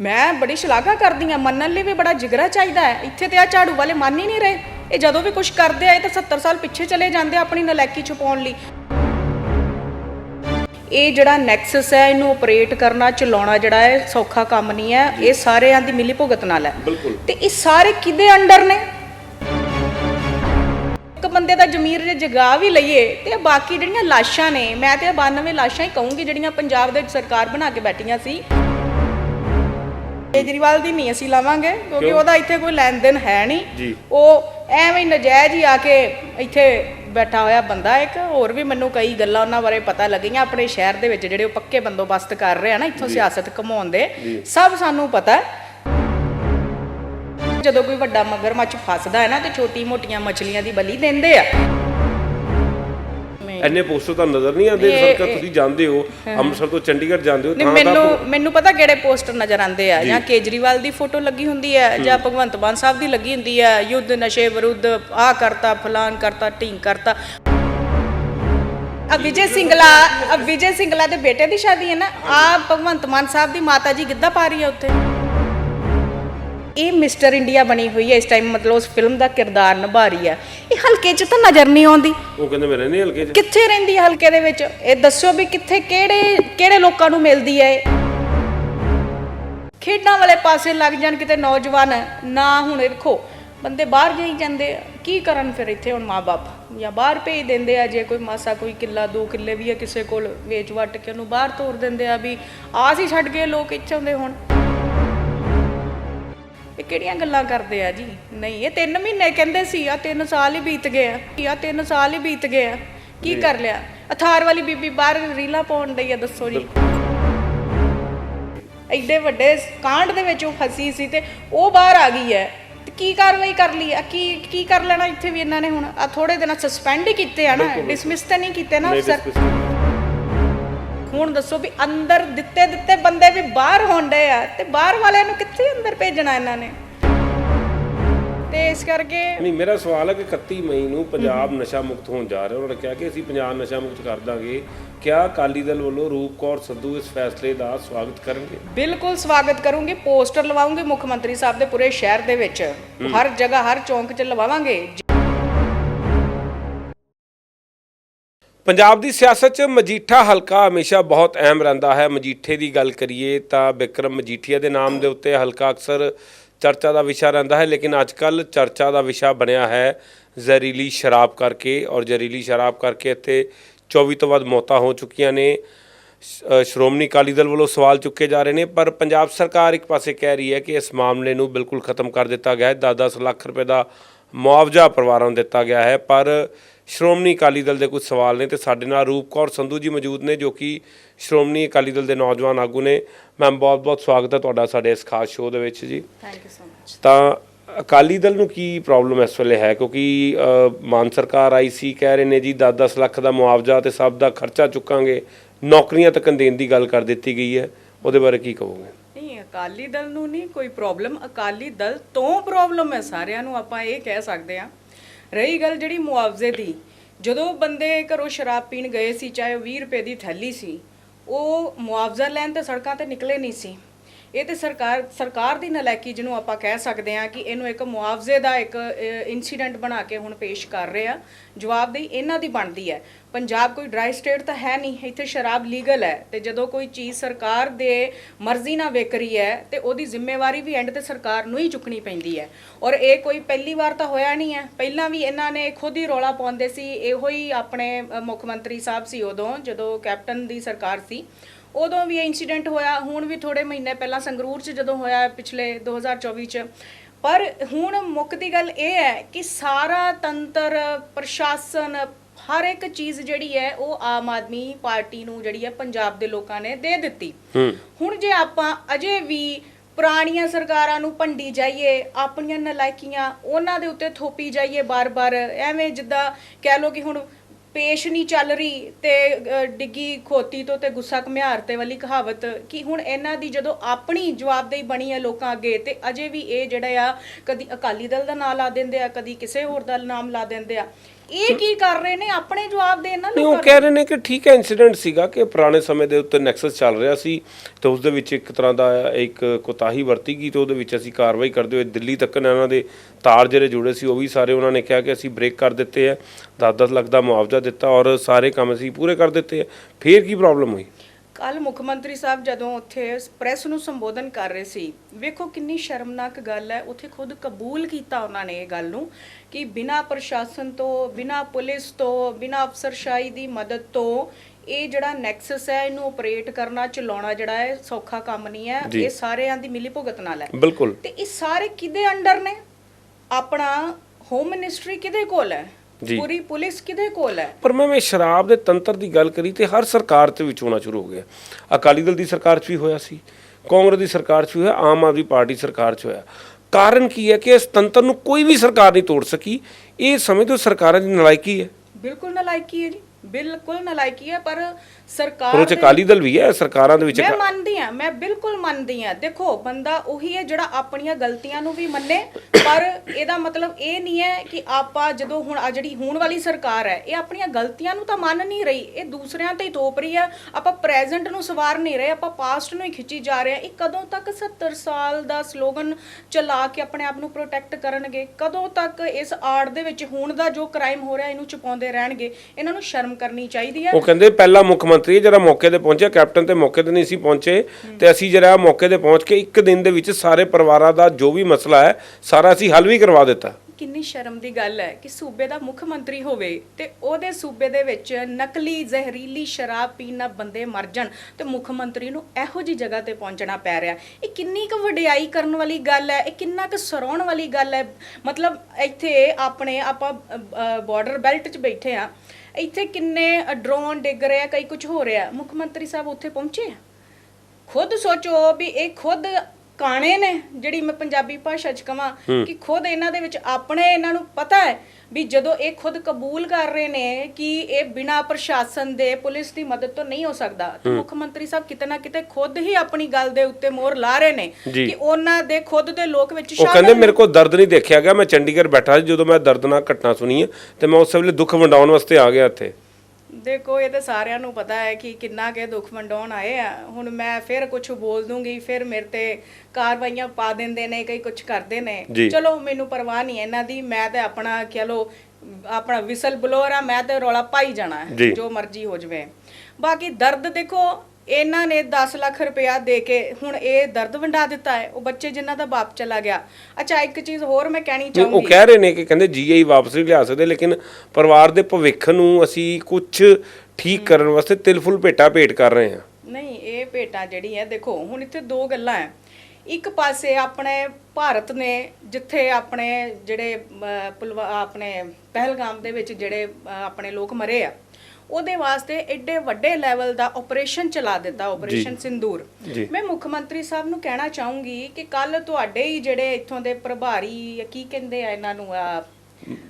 ਮੈਂ ਬੜੀ ਸ਼ਲਾਘਾ ਕਰਦੀ ਆ ਮੰਨਣ ਲਈ ਵੀ ਬੜਾ ਜਿਗਰਾ ਚਾਹੀਦਾ ਹੈ। ਇੱਥੇ ਤੇ ਆ ਝਾੜੂ ਵਾਲੇ ਮੰਨ ਹੀ ਨਹੀਂ ਰਹੇ। ਇਹ ਜਦੋਂ ਵੀ ਕੁਝ ਕਰਦੇ ਆ ਇਹ ਤਾਂ 70 ਸਾਲ ਪਿੱਛੇ ਚਲੇ ਜਾਂਦੇ ਆ ਆਪਣੀ ਨਲਾਇਕੀ ਛੁਪਾਉਣ ਲਈ। ਇਹ ਜਿਹੜਾ ਨੈਕਸਸ ਹੈ ਇਹਨੂੰ ਆਪਰੇਟ ਕਰਨਾ ਚਲਾਉਣਾ ਜਿਹੜਾ ਹੈ ਸੌਖਾ ਕੰਮ ਨਹੀਂ ਹੈ। ਇਹ ਸਾਰਿਆਂ ਦੀ ਮਿਲੀ ਭੁਗਤ ਨਾਲ ਹੈ। ਤੇ ਇਹ ਸਾਰੇ ਕਿਹਦੇ ਅੰਡਰ ਨੇ? ਇੱਕ ਬੰਦੇ ਦਾ ਜ਼ਮੀਰ ਜੇ ਜਗਾ ਵੀ ਲਈਏ ਤੇ ਬਾਕੀ ਜਿਹੜੀਆਂ ਲਾਸ਼ਾਂ ਨੇ ਮੈਂ ਤੇ ਇਹ 92 ਲਾਸ਼ਾਂ ਹੀ ਕਹੂੰਗੀ ਜਿਹੜੀਆਂ ਪੰਜਾਬ ਦੇ ਸਰਕਾਰ ਬਣਾ ਕੇ ਬੈਠੀਆਂ ਸੀ। ਕੇਜਰੀਵਾਲ ਦੀ ਨਹੀਂ ਅਸੀਂ ਲਾਵਾਂਗੇ ਕਿਉਂਕਿ ਕਿਉਂ? ਉਹਦਾ ਇੱਥੇ ਕੋਈ ਲੈਣ ਦੇਣ ਹੈ ਨਹੀਂ ਜੀ। ਉਹ ਐਵੇਂ ਹੀ ਨਜਾਇਜ਼ ਹੀ ਆ ਕੇ ਇੱਥੇ ਬੈਠਾ ਹੋਇਆ ਬੰਦਾ ਇੱਕ ਹੋਰ ਵੀ ਮੈਨੂੰ ਕਈ ਗੱਲਾਂ ਉਹਨਾਂ ਬਾਰੇ ਪਤਾ ਲੱਗੀਆਂ ਆਪਣੇ ਸ਼ਹਿਰ ਦੇ ਵਿੱਚ ਜਿਹੜੇ ਉਹ ਪੱਕੇ ਬੰਦੋਬਸਤ ਕਰ ਰਹੇ ਆ ਨਾ ਇੱਥੋਂ ਸਿਆਸਤ ਘਮਾਉਣ ਦੇ ਸਭ ਸਾਨੂੰ ਪਤਾ ਹੈ। ਜਦੋਂ ਕੋਈ ਵੱਡਾ ਮਗਰਮੱਛ ਫਸਦਾ ਹੈ ਨਾ ਤੇ ਛੋਟੀ-ਮੋਟੀਆਂ ਮਛਲੀਆਂ ਦੀ ਬਲੀ ਦਿੰਦੇ ਆ ਐਨੇ ਪੋਸਟਰ ਤਾਂ ਨਜ਼ਰ ਨਹੀਂ ਆਉਂਦੇ ਸੜਕਾਂ ਤੁਸੀਂ ਜਾਂਦੇ ਹੋ ਅੰਮ੍ਰਿਤਸਰ ਤੋਂ ਚੰਡੀਗੜ੍ਹ ਜਾਂਦੇ ਹੋ ਥਾਂ ਮੈਨੂੰ ਮੈਨੂੰ ਪਤਾ ਕਿਹੜੇ ਪੋਸਟਰ ਨਜ਼ਰ ਆਉਂਦੇ ਆ ਜਾਂ। ਕੇਜਰੀਵਾਲ ਦੀ ਫੋਟੋ ਲੱਗੀ ਹੁੰਦੀ ਹੈ। ਜਾਂ ਭਗਵੰਤ ਮਾਨ ਸਾਹਿਬ ਦੀ ਲੱਗੀ ਹੁੰਦੀ ਹੈ ਯੁੱਧ ਨਸ਼ੇ ਵਿਰੁੱਧ ਆ ਕਰਤਾ ਫਲਾਨ ਕਰਤਾ ਢੀਂਗ ਕਰਤਾ। ਅ ਵਿਜੇ ਸਿੰਗਲਾ ਅ ਵਿਜੇ ਸਿੰਗਲਾ ਦੇ ਬੇਟੇ ਦੀ ਸ਼ਾਦੀ ਹੈ ਨਾ ਆ ਭਗਵੰਤ ਮਾਨ ਸਾਹਿਬ ਦੀ ਮਾਤਾ ਜੀ ਗਿੱਧਾ ਪਾ ਰਹੀ ਹੈ ਉੱਥੇ। ਇਹ ਮਿਸਟਰ ਇੰਡੀਆ ਬਣੀ ਹੋਈ ਹੈ ਇਸ ਟਾਈਮ ਮਤਲਬ ਉਸ ਫਿਲਮ ਦਾ ਕਿਰਦਾਰ ਨਿਭਾ ਰਹੀ ਹੈ। ਇਹ ਹਲਕੇ 'ਚ ਤਾਂ ਨਜ਼ਰ ਨਹੀਂ ਆਉਂਦੀ। ਉਹ ਕਹਿੰਦੇ ਮੈਂ ਰਹਿੰਦੇ ਹਲਕੇ 'ਚ। ਕਿੱਥੇ ਰਹਿੰਦੀ ਹੈ ਹਲਕੇ ਦੇ ਵਿੱਚ? ਇਹ ਦੱਸੋ ਵੀ ਕਿੱਥੇ ਕਿਹੜੇ ਕਿਹੜੇ ਲੋਕਾਂ ਨੂੰ ਮਿਲਦੀ ਹੈ ਇਹ? ਖੇਡਾਂ ਵਾਲੇ ਪਾਸੇ ਲੱਗ ਜਾਣ ਕਿਤੇ ਨੌਜਵਾਨ ਨਾ ਹੁਣ ਦੇਖੋ ਬੰਦੇ ਬਾਹਰ ਜਾਈ ਜਾਂਦੇ ਆ। ਕੀ ਕਰਨ ਫਿਰ ਇੱਥੇ ਹੁਣ ਮਾਪੇ ਜਾਂ ਬਾਹਰ ਭੇਜ ਦਿੰਦੇ ਆ ਜੇ ਕੋਈ ਮਾਸਾ ਕੋਈ ਕਿੱਲਾ ਦੋ ਕਿੱਲੇ ਵੀ ਆ ਕਿਸੇ ਕੋਲ ਵੇਚ ਵੱਟ ਕੇ ਉਹਨੂੰ ਬਾਹਰ ਤੋਰ ਦਿੰਦੇ ਆ ਵੀ ਆਸ ਹੀ ਛੱਡ ਕੇ ਲੋਕ ਇੱਥੇ ਹੁੰਦੇ ਹੁਣ। ਇਹ ਕਿਹੜੀਆਂ ਗੱਲਾਂ ਕਰਦੇ ਆ ਜੀ? ਨਹੀਂ ਇਹ 3 ਮਹੀਨੇ ਕਹਿੰਦੇ ਸੀ ਆ 3 ਸਾਲ ਹੀ ਬੀਤ ਗਏ ਆ। ਆ 3 ਸਾਲ ਹੀ ਬੀਤ ਗਏ ਆ। ਕੀ ਕਰ ਲਿਆ? ਅਥਾਰ ਵਾਲੀ ਬੀਬੀ ਬਾਹਰ ਰੀਲਾ ਪਾਉਣ ਡਈ ਆ ਦੱਸੋ ਜੀ। ਐਡੇ ਵੱਡੇ ਕਾਂਡ ਦੇ ਵਿੱਚ ਉਹ ਫਸੀ ਸੀ ਤੇ ਉਹ ਬਾਹਰ ਆ ਗਈ ਹੈ। ਕੀ ਕਾਰਵਾਈ ਕਰ ਲਈ ਆ? ਕੀ ਕੀ ਕਰ ਲੈਣਾ ਇੱਥੇ ਵੀ ਇਹਨਾਂ ਨੇ ਹੁਣ? ਆ ਥੋੜੇ ਦਿਨ ਸਸਪੈਂਡ ਹੀ ਕੀਤੇ ਆ ਨਾ ਡਿਸਮਿਸ ਤਾਂ ਨਹੀਂ ਕੀਤੇ ਨਾ ਅਫਸਰ ਹੁਣ ਦੱਸੋ ਵੀ ਅੰਦਰ ਦਿੱਤੇ ਦਿੱਤੇ ਬੰਦੇ ਵੀ ਬਾਹਰ ਹੋਣਦੇ ਆ ਤੇ ਬਾਹਰ ਵਾਲਿਆਂ ਨੂੰ ਕਿੱਥੇ ਅੰਦਰ ਭੇਜਣਾ ਇਹਨਾਂ ਨੇ? ਤੇ ਇਸ ਕਰਕੇ ਨਹੀਂ ਮੇਰਾ ਸਵਾਲ ਹੈ ਕਿ 31 ਮਈ ਨੂੰ ਪੰਜਾਬ ਨਸ਼ਾ ਮੁਕਤ ਹੋਣ ਜਾ ਰਿਹਾ। ਉਹਨਾਂ ਨੇ ਕਿਹਾ ਕਿ ਅਸੀਂ ਪੰਜਾਬ ਨਸ਼ਾ ਮੁਕਤ ਕਰ ਦਾਂਗੇ। ਕਿਆ ਅਕਾਲੀ ਦਲ ਵੱਲੋਂ ਰੂਪ ਕੌਰ ਸੰਧੂ ਇਸ ਫੈਸਲੇ ਦਾ ਸਵਾਗਤ ਕਰਨਗੇ? ਬਿਲਕੁਲ ਸਵਾਗਤ ਕਰੂੰਗੀ। ਪੋਸਟਰ ਲਵਾਉਂਗੇ ਮੁੱਖ ਮੰਤਰੀ ਸਾਹਿਬ ਦੇ ਪੂਰੇ ਸ਼ਹਿਰ ਦੇ ਵਿੱਚ। ਹਰ ਜਗ੍ਹਾ ਹਰ ਚੌਂਕ 'ਚ ਲਵਾਵਾਂਗੇ। ਪੰਜਾਬ ਦੀ ਸਿਆਸਤ 'ਚ ਮਜੀਠਾ ਹਲਕਾ ਹਮੇਸ਼ਾ ਬਹੁਤ ਅਹਿਮ ਰਹਿੰਦਾ ਹੈ। ਮਜੀਠੇ ਦੀ ਗੱਲ ਕਰੀਏ ਤਾਂ ਵਿਕਰਮ ਮਜੀਠੀਆ ਦੇ ਨਾਮ ਦੇ ਉੱਤੇ ਹਲਕਾ ਅਕਸਰ ਚਰਚਾ ਦਾ ਵਿਸ਼ਾ ਰਹਿੰਦਾ ਹੈ, ਲੇਕਿਨ ਅੱਜਕੱਲ ਚਰਚਾ ਦਾ ਵਿਸ਼ਾ ਬਣਿਆ ਹੈ ਜ਼ਹਿਰੀਲੀ ਸ਼ਰਾਬ ਕਰਕੇ ਔਰ ਜ਼ਹਿਰੀਲੀ ਸ਼ਰਾਬ ਕਰਕੇ ਇੱਥੇ 24 ਤੋਂ ਵੱਧ ਮੌਤਾਂ ਹੋ ਚੁੱਕੀਆਂ ਨੇ। ਸ਼੍ਰੋਮਣੀ ਅਕਾਲੀ ਦਲ ਵੱਲੋਂ ਸਵਾਲ ਚੁੱਕੇ ਜਾ ਰਹੇ ਨੇ, ਪਰ ਪੰਜਾਬ ਸਰਕਾਰ ਇੱਕ ਪਾਸੇ ਕਹਿ ਰਹੀ ਹੈ ਕਿ ਇਸ ਮਾਮਲੇ ਨੂੰ ਬਿਲਕੁਲ ਖਤਮ ਕਰ ਦਿੱਤਾ ਗਿਆ ਹੈ। 10-10 ਲੱਖ ਰੁਪਏ ਦਾ ਮੁਆਵਜ਼ਾ ਪਰਿਵਾਰਾਂ ਨੂੰ ਦਿੱਤਾ ਗਿਆ ਹੈ, ਪਰ ਸ਼੍ਰੋਮਣੀ ਅਕਾਲੀ ਦਲ ਦੇ ਕੁਝ ਸਵਾਲ ਨੇ ਤੇ ਸਾਡੇ ਨਾਲ ਰੂਪ ਕੌਰ ਸੰਧੂ ਜੀ ਮੌਜੂਦ ਨੇ ਜੋ ਕਿ ਸ਼੍ਰੋਮਣੀ ਅਕਾਲੀ ਦਲ ਦੇ ਨੌਜਵਾਨ ਆਗੂ ਨੇ। ਮੈਮ ਬਹੁਤ-ਬਹੁਤ ਸਵਾਗਤ ਹੈ ਤੁਹਾਡਾ ਸਾਡੇ ਇਸ ਖਾਸ ਸ਼ੋਅ ਦੇ ਵਿੱਚ ਜੀ। ਥੈਂਕ ਯੂ ਸੋ ਮਚ ਤਾਂ ਅਕਾਲੀ ਦਲ ਨੂੰ ਕੀ ਪ੍ਰੋਬਲਮ ਇਸ ਵੇਲੇ ਹੈ? ਕਿਉਂਕਿ ਮਾਨ ਸਰਕਾਰ ਆਈ ਸੀ ਕਹਿ ਰਹੇ ਨੇ ਜੀ 10-10 ਲੱਖ ਦਾ ਮੁਆਵਜ਼ਾ ਤੇ ਸਭ ਦਾ ਖਰਚਾ ਚੁੱਕਾਂਗੇ। ਨੌਕਰੀਆਂ ਤੱਕ ਦੇਣ ਦੀ ਗੱਲ ਕਰ ਦਿੱਤੀ ਗਈ ਹੈ। ਉਹਦੇ ਬਾਰੇ ਕੀ ਕਹੋਗੇ? ਅਕਾਲੀ ਦਲ ਨੂੰ ਨਹੀਂ ਕੋਈ ਪ੍ਰੋਬਲਮ। ਅਕਾਲੀ ਦਲ ਤੋਂ ਪ੍ਰੋਬਲਮ ਹੈ ਸਾਰਿਆਂ ਨੂੰ ਆਪਾਂ ਇਹ ਕਹਿ ਸਕਦੇ ਹਾਂ। ਰਹੀ ਗੱਲ ਜਿਹੜੀ ਮੁਆਵਜ਼ੇ ਦੀ, ਜਦੋਂ ਬੰਦੇ ਘਰੋਂ ਸ਼ਰਾਬ ਪੀਣ ਗਏ ਸੀ, ਚਾਹੇ ਉਹ 20 ਰੁਪਏ ਦੀ ਥੈਲੀ ਸੀ, ਉਹ ਮੁਆਵਜ਼ਾ ਲੈਣ ਤੇ ਸੜਕਾਂ ਤੇ ਨਿਕਲੇ ਨਹੀਂ ਸੀ। ਇਹ ਤੇ ਸਰਕਾਰ ਸਰਕਾਰ ਦੀ ਨਲਾਇਕੀ ਜਿਹਨੂੰ ਆਪਾਂ ਕਹਿ ਸਕਦੇ ਹਾਂ ਕਿ ਇਹਨੂੰ ਇੱਕ ਮੁਆਵਜ਼ੇ ਦਾ ਇੱਕ ਇਨਸੀਡੈਂਟ ਬਣਾ ਕੇ ਹੁਣ ਪੇਸ਼ ਕਰ ਰਹੇ ਆ। ਜਵਾਬਦੇਹੀ ਇਹਨਾਂ ਦੀ ਬਣਦੀ ਹੈ। ਪੰਜਾਬ ਕੋਈ ਡਰਾਈ ਸਟੇਟ ਤਾਂ ਹੈ ਨਹੀਂ, ਇੱਥੇ ਸ਼ਰਾਬ ਲੀਗਲ ਹੈ ਤੇ ਜਦੋਂ ਕੋਈ ਚੀਜ਼ ਸਰਕਾਰ ਦੇ ਮਰਜ਼ੀ ਨਾਲ ਵਿਕ ਰਹੀ ਹੈ ਤੇ ਉਹਦੀ ਜ਼ਿੰਮੇਵਾਰੀ ਵੀ ਐਂਡ ਤੇ ਸਰਕਾਰ ਨੂੰ ਹੀ ਚੁੱਕਣੀ ਪੈਂਦੀ ਹੈ। ਔਰ ਇਹ ਕੋਈ ਪਹਿਲੀ ਵਾਰ ਤਾਂ ਹੋਇਆ ਨਹੀਂ ਹੈ। ਪਹਿਲਾਂ ਵੀ ਇਹਨਾਂ ਨੇ ਖੁਦ ਹੀ ਰੌਲਾ ਪਾਉਂਦੇ ਸੀ, ਇਹੋ ਹੀ ਆਪਣੇ ਮੁੱਖ ਮੰਤਰੀ ਸਾਹਿਬ ਸੀ ਉਦੋਂ ਜਦੋਂ ਕੈਪਟਨ ਦੀ ਸਰਕਾਰ ਸੀ। ਉਦੋਂ ਵੀ ਇਹ ਇਨਸੀਡੈਂਟ ਹੋਇਆ ਹੁਣ ਵੀ ਥੋੜੇ ਮਹੀਨੇ ਪਹਿਲਾਂ ਸੰਗਰੂਰ 'ਚ ਜਦੋਂ ਹੋਇਆ ਪਿਛਲੇ 2024 'ਚ। ਪਰ ਹੁਣ ਮੁੱਖ ਦੀ ਗੱਲ ਇਹ ਹੈ ਕਿ ਸਾਰਾ ਤੰਤਰ ਪ੍ਰਸ਼ਾਸਨ ਹਰ ਇੱਕ ਚੀਜ਼ ਜਿਹੜੀ ਹੈ ਉਹ ਆਮ ਆਦਮੀ ਪਾਰਟੀ ਨੂੰ ਜਿਹੜੀ ਹੈ ਪੰਜਾਬ ਦੇ ਲੋਕਾਂ ਨੇ ਦੇ ਦਿੱਤੀ। ਹੁਣ ਜੇ ਆਪਾਂ ਅਜੇ ਵੀ ਪੁਰਾਣੀਆਂ ਸਰਕਾਰਾਂ ਨੂੰ ਭੰਡੀ ਜਾਈਏ ਆਪਣੀਆਂ ਨਲਾਇਕੀਆਂ ਉਹਨਾਂ ਦੇ ਉੱਤੇ ਥੋਪੀ ਜਾਈਏ ਬਾਰ-ਬਾਰ ਐਵੇਂ ਜਿੱਦਾਂ ਕਹਿ ਲੋ ਕਿ ਹੁਣ ਪੇਸ਼ ਨਹੀਂ ਚੱਲ ਰਹੀ ਤੇ ਡਿੱਗੀ ਖੋਤੀ ਤੋਂ ਤੇ ਗੁੱਸਾ ਘਮਿਆਰ ਤੇ ਵਾਲੀ ਕਹਾਵਤ ਕਿ ਹੁਣ ਇਹਨਾਂ ਦੀ ਜਦੋਂ ਆਪਣੀ ਜਵਾਬਦੇਹੀ ਬਣੀ ਹੈ ਲੋਕਾਂ ਅੱਗੇ ਤੇ ਅਜੇ ਵੀ ਇਹ ਜਿਹੜਾ ਆ, ਕਦੀ ਅਕਾਲੀ ਦਲ ਦਾ ਨਾਮ ਲਾ ਦਿੰਦੇ ਆ, ਕਦੀ ਕਿਸੇ ਹੋਰ ਦਾ ਨਾਮ ਲਾ ਦਿੰਦੇ ਆ। ਇਹ ਕੀ ਕਰ ਰਹੇ ਨੇ? ਆਪਣੇ ਜਵਾਬ ਦੇ ਇਹਨਾਂ ਨਹੀਂ ਨੂੰ ਉਹ ਕਹਿ ਰਹੇ ਨੇ ਕਿ ਠੀਕ ਹੈ ਇਨਸੀਡੈਂਟ ਸੀਗਾ ਕਿ ਪੁਰਾਣੇ ਸਮੇਂ ਦੇ ਉੱਤੇ ਨੈਕਸਸ ਚੱਲ ਰਿਹਾ ਸੀ ਤੇ ਉਸ ਦੇ ਵਿੱਚ ਇੱਕ ਤਰ੍ਹਾਂ ਦਾ ਇੱਕ ਕੋਤਾਹੀ ਵਰਤੀ ਗਈ ਤੇ ਉਹਦੇ ਵਿੱਚ ਅਸੀਂ ਕਾਰਵਾਈ ਕਰਦੇ ਹੋਏ ਦਿੱਲੀ ਤੱਕ ਇਹਨਾਂ ਦੇ ਤਾਰ ਜਿਹੜੇ ਜੁੜੇ ਸੀ ਉਹ ਵੀ ਸਾਰੇ ਉਹਨਾਂ ਨੇ ਕਿਹਾ ਕਿ ਅਸੀਂ ਬ੍ਰੇਕ ਕਰ ਦਿੱਤੇ ਆ 10-10 ਲੱਖ ਦਾ ਮੁਆਵਜ਼ਾ ਦਿੱਤਾ ਔਰ ਸਾਰੇ ਕੰਮ ਅਸੀਂ ਪੂਰੇ ਕਰ ਦਿੱਤੇ ਆ ਫੇਰ ਕੀ ਪ੍ਰੋਬਲਮ ਹੋਈ? ਕੱਲ ਮੁੱਖ ਮੰਤਰੀ ਸਾਹਿਬ ਜਦੋਂ ਉੱਥੇ ਪ੍ਰੈਸ ਨੂੰ ਸੰਬੋਧਨ ਕਰ ਰਹੇ ਸੀ ਵੇਖੋ ਕਿੰਨੀ ਸ਼ਰਮਨਾਕ ਗੱਲ ਹੈ ਉੱਥੇ ਖੁਦ ਕਬੂਲ ਕੀਤਾ ਉਹਨਾਂ ਨੇ ਇਹ ਗੱਲ ਨੂੰ ਕਿ ਬਿਨਾ ਪ੍ਰਸ਼ਾਸਨ ਤੋਂ ਬਿਨਾ ਪੁਲਿਸ ਤੋਂ ਬਿਨਾ ਅਫਸਰਸ਼ਾਹੀ ਦੀ ਮਦਦ ਤੋਂ ਇਹ ਜਿਹੜਾ ਨੈਕਸਸ ਹੈ ਇਹਨੂੰ ਆਪਰੇਟ ਕਰਨਾ ਚਲਾਉਣਾ ਜਿਹੜਾ ਹੈ ਸੌਖਾ ਕੰਮ ਨਹੀਂ ਹੈ। ਇਹ ਸਾਰਿਆਂ ਦੀ ਮਿਲੀ ਭੁਗਤ ਨਾਲ ਹੈ। ਬਿਲਕੁਲ। ਤੇ ਇਹ ਸਾਰੇ ਕਿਹਦੇ ਅੰਡਰ ਨੇ? ਆਪਣਾ ਹੋਮ ਮਿਨਿਸਟਰੀ ਕਿਹਦੇ ਕੋਲ ਹੈ? ਜੀ। ਪੂਰੀ ਪੁਲਿਸ ਕਿਹਦੇ ਕੋਲ ਹੈ? ਪਰ ਮੈਂ ਮੈਂ ਸ਼ਰਾਬ ਦੇ ਤੰਤਰ ਦੀ ਗੱਲ ਕਰੀ ਤੇ ਹਰ ਸਰਕਾਰ ਤੇ ਵਿੱਚ ਹੋਣਾ ਸ਼ੁਰੂ ਹੋ ਗਿਆ। ਅਕਾਲੀ ਦਲ ਦੀ ਸਰਕਾਰ 'ਚ ਵੀ ਹੋਇਆ ਸੀ ਕਾਂਗਰਸ ਦੀ ਸਰਕਾਰ 'ਚ ਵੀ ਹੋਇਆ ਆਮ ਆਦਮੀ ਪਾਰਟੀ ਸਰਕਾਰ 'ਚ ਹੋਇਆ। ਕਾਰਨ ਕੀ ਹੈ ਕਿ ਇਸ ਤੰਤਰ ਨੂੰ ਕੋਈ ਵੀ ਸਰਕਾਰ ਨਹੀਂ ਤੋੜ ਸਕੀ। ਇਹ ਸਮਝੋ ਸਰਕਾਰਾਂ ਦੀ ਨਲਾਇਕੀ ਹੈ। ਬਿਲਕੁਲ ਨਲਾਇਕੀ ਹੈ ਜੀ ਬਿਲਕੁਲ ਨਲਾਇਕੀ ਹੈ ਪਰ ਸਰਕਾਰ ਉਹ 'ਚ ਅਕਾਲੀ ਦਲ ਵੀ ਹੈ ਸਰਕਾਰਾਂ ਦੇ ਵਿੱਚ ਮੈਂ ਮੰਨਦੀ ਆ ਮੈਂ ਬਿਲਕੁਲ ਮੰਨਦੀ ਆ ਦੇਖੋ ਬੰਦਾ ਉਹੀ ਹੈ ਜਿਹੜਾ ਆਪਣੀਆਂ ਗਲਤੀਆਂ ਨੂੰ ਵੀ ਮੰਨੇ ਪਰ ਇਹਦਾ ਮਤਲਬ ਇਹ ਨਹੀਂ ਹੈ ਕਿ ਆਪਾਂ ਜਦੋਂ ਹੁਣ ਆ ਜਿਹੜੀ ਹੁਣ ਵਾਲੀ ਸਰਕਾਰ ਹੈ ਇਹ ਆਪਣੀਆਂ ਗਲਤੀਆਂ ਨੂੰ ਤਾਂ ਮੰਨ ਨਹੀਂ ਰਹੀ। ਇਹ ਦੂਸਰਿਆਂ ਤੇ ਹੀ ਤੋਪ ਰਹੀ ਹੈ। ਆਪਾਂ ਪ੍ਰੈਜ਼ੈਂਟ ਨੂੰ ਸਵਾਰ ਨਹੀਂ ਰਹੇ ਆਪਾਂ ਪਾਸਟ ਨੂੰ ਹੀ ਖਿੱਚੀ ਜਾ ਰਹੇ ਹਾਂ। ਇਹ ਕਦੋਂ ਤੱਕ 70 ਸਾਲ ਦਾ ਸਲੋਗਨ ਚਲਾ ਕੇ ਆਪਣੇ ਆਪ ਨੂੰ ਪ੍ਰੋਟੈਕਟ ਕਰਨਗੇ? ਕਦੋਂ ਤੱਕ ਇਸ ਆੜ ਦੇ ਵਿੱਚ ਹੁਣ ਦਾ ਜੋ ਕ੍ਰਾਈਮ ਹੋ ਰਿਹਾ ਇਹਨੂੰ ਛੁਪਾਉਂਦੇ ਰਹਿਣਗੇ? ਇਹਨਾਂ ਨੂੰ ਸ਼ਰਮ ਕਰਨੀ ਚਾਹੀਦੀ ਹੈ। ਉਹ ਕਹਿੰਦੇ ਪਹਿਲਾ ਮੁੱਖ ਮੰਤਰੀ ਜਿਹੜਾ ਮੌਕੇ ਤੇ ਪਹੁੰਚਿਆ, ਕੈਪਟਨ ਤੇ ਮੌਕੇ ਤੇ ਨਹੀਂ ਸੀ ਪਹੁੰਚੇ, ਤੇ ਅਸੀਂ ਜਿਹੜਾ ਮੌਕੇ ਤੇ ਪਹੁੰਚ ਕੇ ਇੱਕ ਦਿਨ ਦੇ ਵਿੱਚ ਸਾਰੇ ਪਰਿਵਾਰਾਂ ਦਾ ਜੋ ਵੀ ਮਸਲਾ ਹੈ, ਸਾਰਾ ਅਸੀਂ ਹੱਲ ਵੀ ਕਰਵਾ ਦਿੱਤਾ। ਕਿੰਨੀ ਸ਼ਰਮ ਦੀ ਗੱਲ ਹੈ ਕਿ ਸੂਬੇ ਦਾ ਮੁੱਖ ਮੰਤਰੀ ਹੋਵੇ ਤੇ ਉਹਦੇ ਸੂਬੇ ਦੇ ਵਿੱਚ ਨਕਲੀ ਜ਼ਹਿਰੀਲੀ ਸ਼ਰਾਬ ਪੀਣ ਨਾਲ ਬੰਦੇ ਮਰ ਜਾਣ ਤੇ ਮੁੱਖ ਮੰਤਰੀ ਨੂੰ ਇਹੋ ਜੀ ਜਗ੍ਹਾ ਤੇ ਪਹੁੰਚਣਾ ਪੈ ਰਿਹਾ। ਇਹ ਕਿੰਨੀ ਕੁ ਵਡਿਆਈ ਕਰਨ ਵਾਲੀ ਗੱਲ ਹੈ? ਇਹ ਕਿੰਨਾ ਕੁ ਸਰਾਉਣ ਵਾਲੀ ਗੱਲ ਹੈ? ਮਤਲਬ ਇੱਥੇ ਆਪਣੇ ਆਪਾਂ ਬਾਰਡਰ ਬੈਲਟ 'ਚ ਬੈਠੇ ਆ ਇੱਥੇ ਕਿੰਨੇ ਡਰੋਨ ਡਿੱਗ ਰਹੇ ਆ, ਕਈ ਕੁਝ ਹੋ ਰਿਹਾ। ਮੁੱਖ ਮੰਤਰੀ ਸਾਹਿਬ ਉੱਥੇ ਪਹੁੰਚੇ ਖੁਦ ਸੋਚੋ ਵੀ ਇਹ ਖੁਦ ਕਾਣੇ ਨੇ ਜਿਹੜੀ ਮੈਂ ਪੰਜਾਬੀ ਭਾਸ਼ਾ 'ਚ ਕਹਾਂ ਕਿ ਖੁਦ ਇਹਨਾਂ ਦੇ ਵਿੱਚ ਆਪਣੇ ਇਹਨਾਂ ਨੂੰ ਪਤਾ ਹੈ ਵੀ ਜਦੋਂ ਇਹ ਖੁਦ ਕਬੂਲ ਕਰ ਰਹੇ ਨੇ ਕਿ ਇਹ ਬਿਨਾ ਪ੍ਰਸ਼ਾਸਨ ਦੇ ਪੁਲਿਸ ਦੀ ਮਦਦ ਤੋਂ ਨਹੀਂ ਹੋ ਸਕਦਾ ਤੇ ਮੁੱਖ ਮੰਤਰੀ ਸਾਹਿਬ ਕਿਤੇ ਨਾ ਕਿਤੇ ਖੁਦ ਹੀ ਆਪਣੀ ਗੱਲ ਦੇ ਉੱਤੇ ਮੋਹਰ ਲਾ ਰਹੇ ਨੇ। ਕਿ ਉਹਨਾਂ ਦੇ ਖੁਦ ਦੇ ਲੋਕ ਵਿੱਚ ਉਹ ਕਹਿੰਦੇ ਮੇਰੇ ਕੋਲ ਦਰਦ ਨਹੀਂ ਦੇਖਿਆ ਗਿਆ ਮੈਂ ਚੰਡੀਗੜ੍ਹ ਬੈਠਾ ਸੀ ਜਦੋਂ ਮੈਂ ਦਰਦਨਾਕ ਘਟਨਾ ਸੁਣੀ ਤੇ ਮੈਂ ਉਸ ਵੇਲੇ ਦੁੱਖ ਵੰਡਾਉਣ ਵਾਸਤੇ ਆ ਗਿਆ ਇੱਥੇ। ਦੇਖੋ ਇਹ ਤਾਂ ਸਾਰਿਆਂ ਨੂੰ ਪਤਾ ਹੈ ਕਿ ਕਿੰਨਾ ਕੇ ਦੁੱਖ ਵੰਡਾਉਣ ਆਏ ਆ। ਹੁਣ ਮੈਂ ਫਿਰ ਕੁਝ ਬੋਲ ਦੂੰਗੀ ਫਿਰ ਮੇਰੇ ਤੇ ਕਾਰਵਾਈਆਂ ਪਾ ਦਿੰਦੇ ਨੇ ਕਈ ਕੁਝ ਕਰਦੇ ਨੇ। ਚਲੋ ਮੈਨੂੰ ਪਰਵਾਹ ਨਹੀਂ ਇਹਨਾਂ ਦੀ ਮੈਂ ਤੇ ਆਪਣਾ ਕਹ ਲੋ ਆਪਣਾ ਵਿਸਲ ਬਲੋਰ ਆ ਮੈਂ ਤੇ ਰੌਲਾ ਪਾਈ ਜਾਣਾ ਜੋ ਮਰਜ਼ੀ ਹੋ ਜਵੇ। ਬਾਕੀ ਦਰਦ ਦੇਖੋ ਇਹਨਾਂ ਨੇ 10 ਲੱਖ ਰੁਪਇਆ ਦੇ ਕੇ ਹੁਣ ਇਹ ਦਰਦ ਵੰਡਾ ਦਿੱਤਾ ਹੈ। ਉਹ ਬੱਚੇ ਜਿਨ੍ਹਾਂ ਦਾ ਬਾਪ ਚਲਾ ਗਿਆ। ਅੱਛਾ ਇੱਕ ਚੀਜ਼ ਹੋਰ ਮੈਂ ਕਹਿਣੀ ਨਹੀਂ, ਉਹ ਚਾਹੂੰਗੀ। ਕਹਿ ਰਹੇ ਨੇ ਕਿ ਕਹਿੰਦੇ ਜੀਆਈ ਵਾਪਸ ਨਹੀਂ ਲਿਆ ਸਕਦੇ ਲੇਕਿਨ ਪਰਿਵਾਰ ਦੇ ਭਵਿੱਖ ਨੂੰ ਅਸੀਂ ਕੁਝ ਠੀਕ ਕਰਨ ਵਾਸਤੇ ਤਿਲ ਫੁੱਲ ਭੇਟਾ ਭੇਟ ਕਰ ਰਹੇ ਹਾਂ। ਨਹੀਂ ਇਹ ਭੇਟਾ ਜਿਹੜੀ ਹੈ ਦੇਖੋ ਹੁਣ ਇੱਥੇ ਦੋ ਗੱਲਾਂ ਹੈ। ਇੱਕ ਪਾਸੇ ਆਪਣੇ ਭਾਰਤ ਨੇ ਜਿੱਥੇ ਆਪਣੇ ਜਿਹੜੇ ਆਪਣੇ ਪਹਿਲਗਾਮ ਦੇ ਵਿੱਚ ਜਿਹੜੇ ਆਪਣੇ ਲੋਕ ਮਰੇ ਆ ਉਹਦੇ ਵਾਸਤੇ ਐਡੇ ਵੱਡੇ ਲੈਵਲ ਦਾ ਆਪਰੇਸ਼ਨ ਚਲਾ ਦਿੱਤਾ ਆਪਰੇਸ਼ਨ ਸਿੰਦੂਰ। ਮੈਂ ਮੁੱਖ ਮੰਤਰੀ ਸਾਹਿਬ ਨੂੰ ਕਹਿਣਾ ਚਾਹੂੰਗੀ ਕਿ ਕੱਲ ਤੁਹਾਡੇ ਹੀ ਜਿਹੜੇ ਇੱਥੋਂ ਦੇ ਪ੍ਰਭਾਰੀ ਕੀ ਕਹਿੰਦੇ ਆ ਇਹਨਾਂ ਨੂੰ ਆ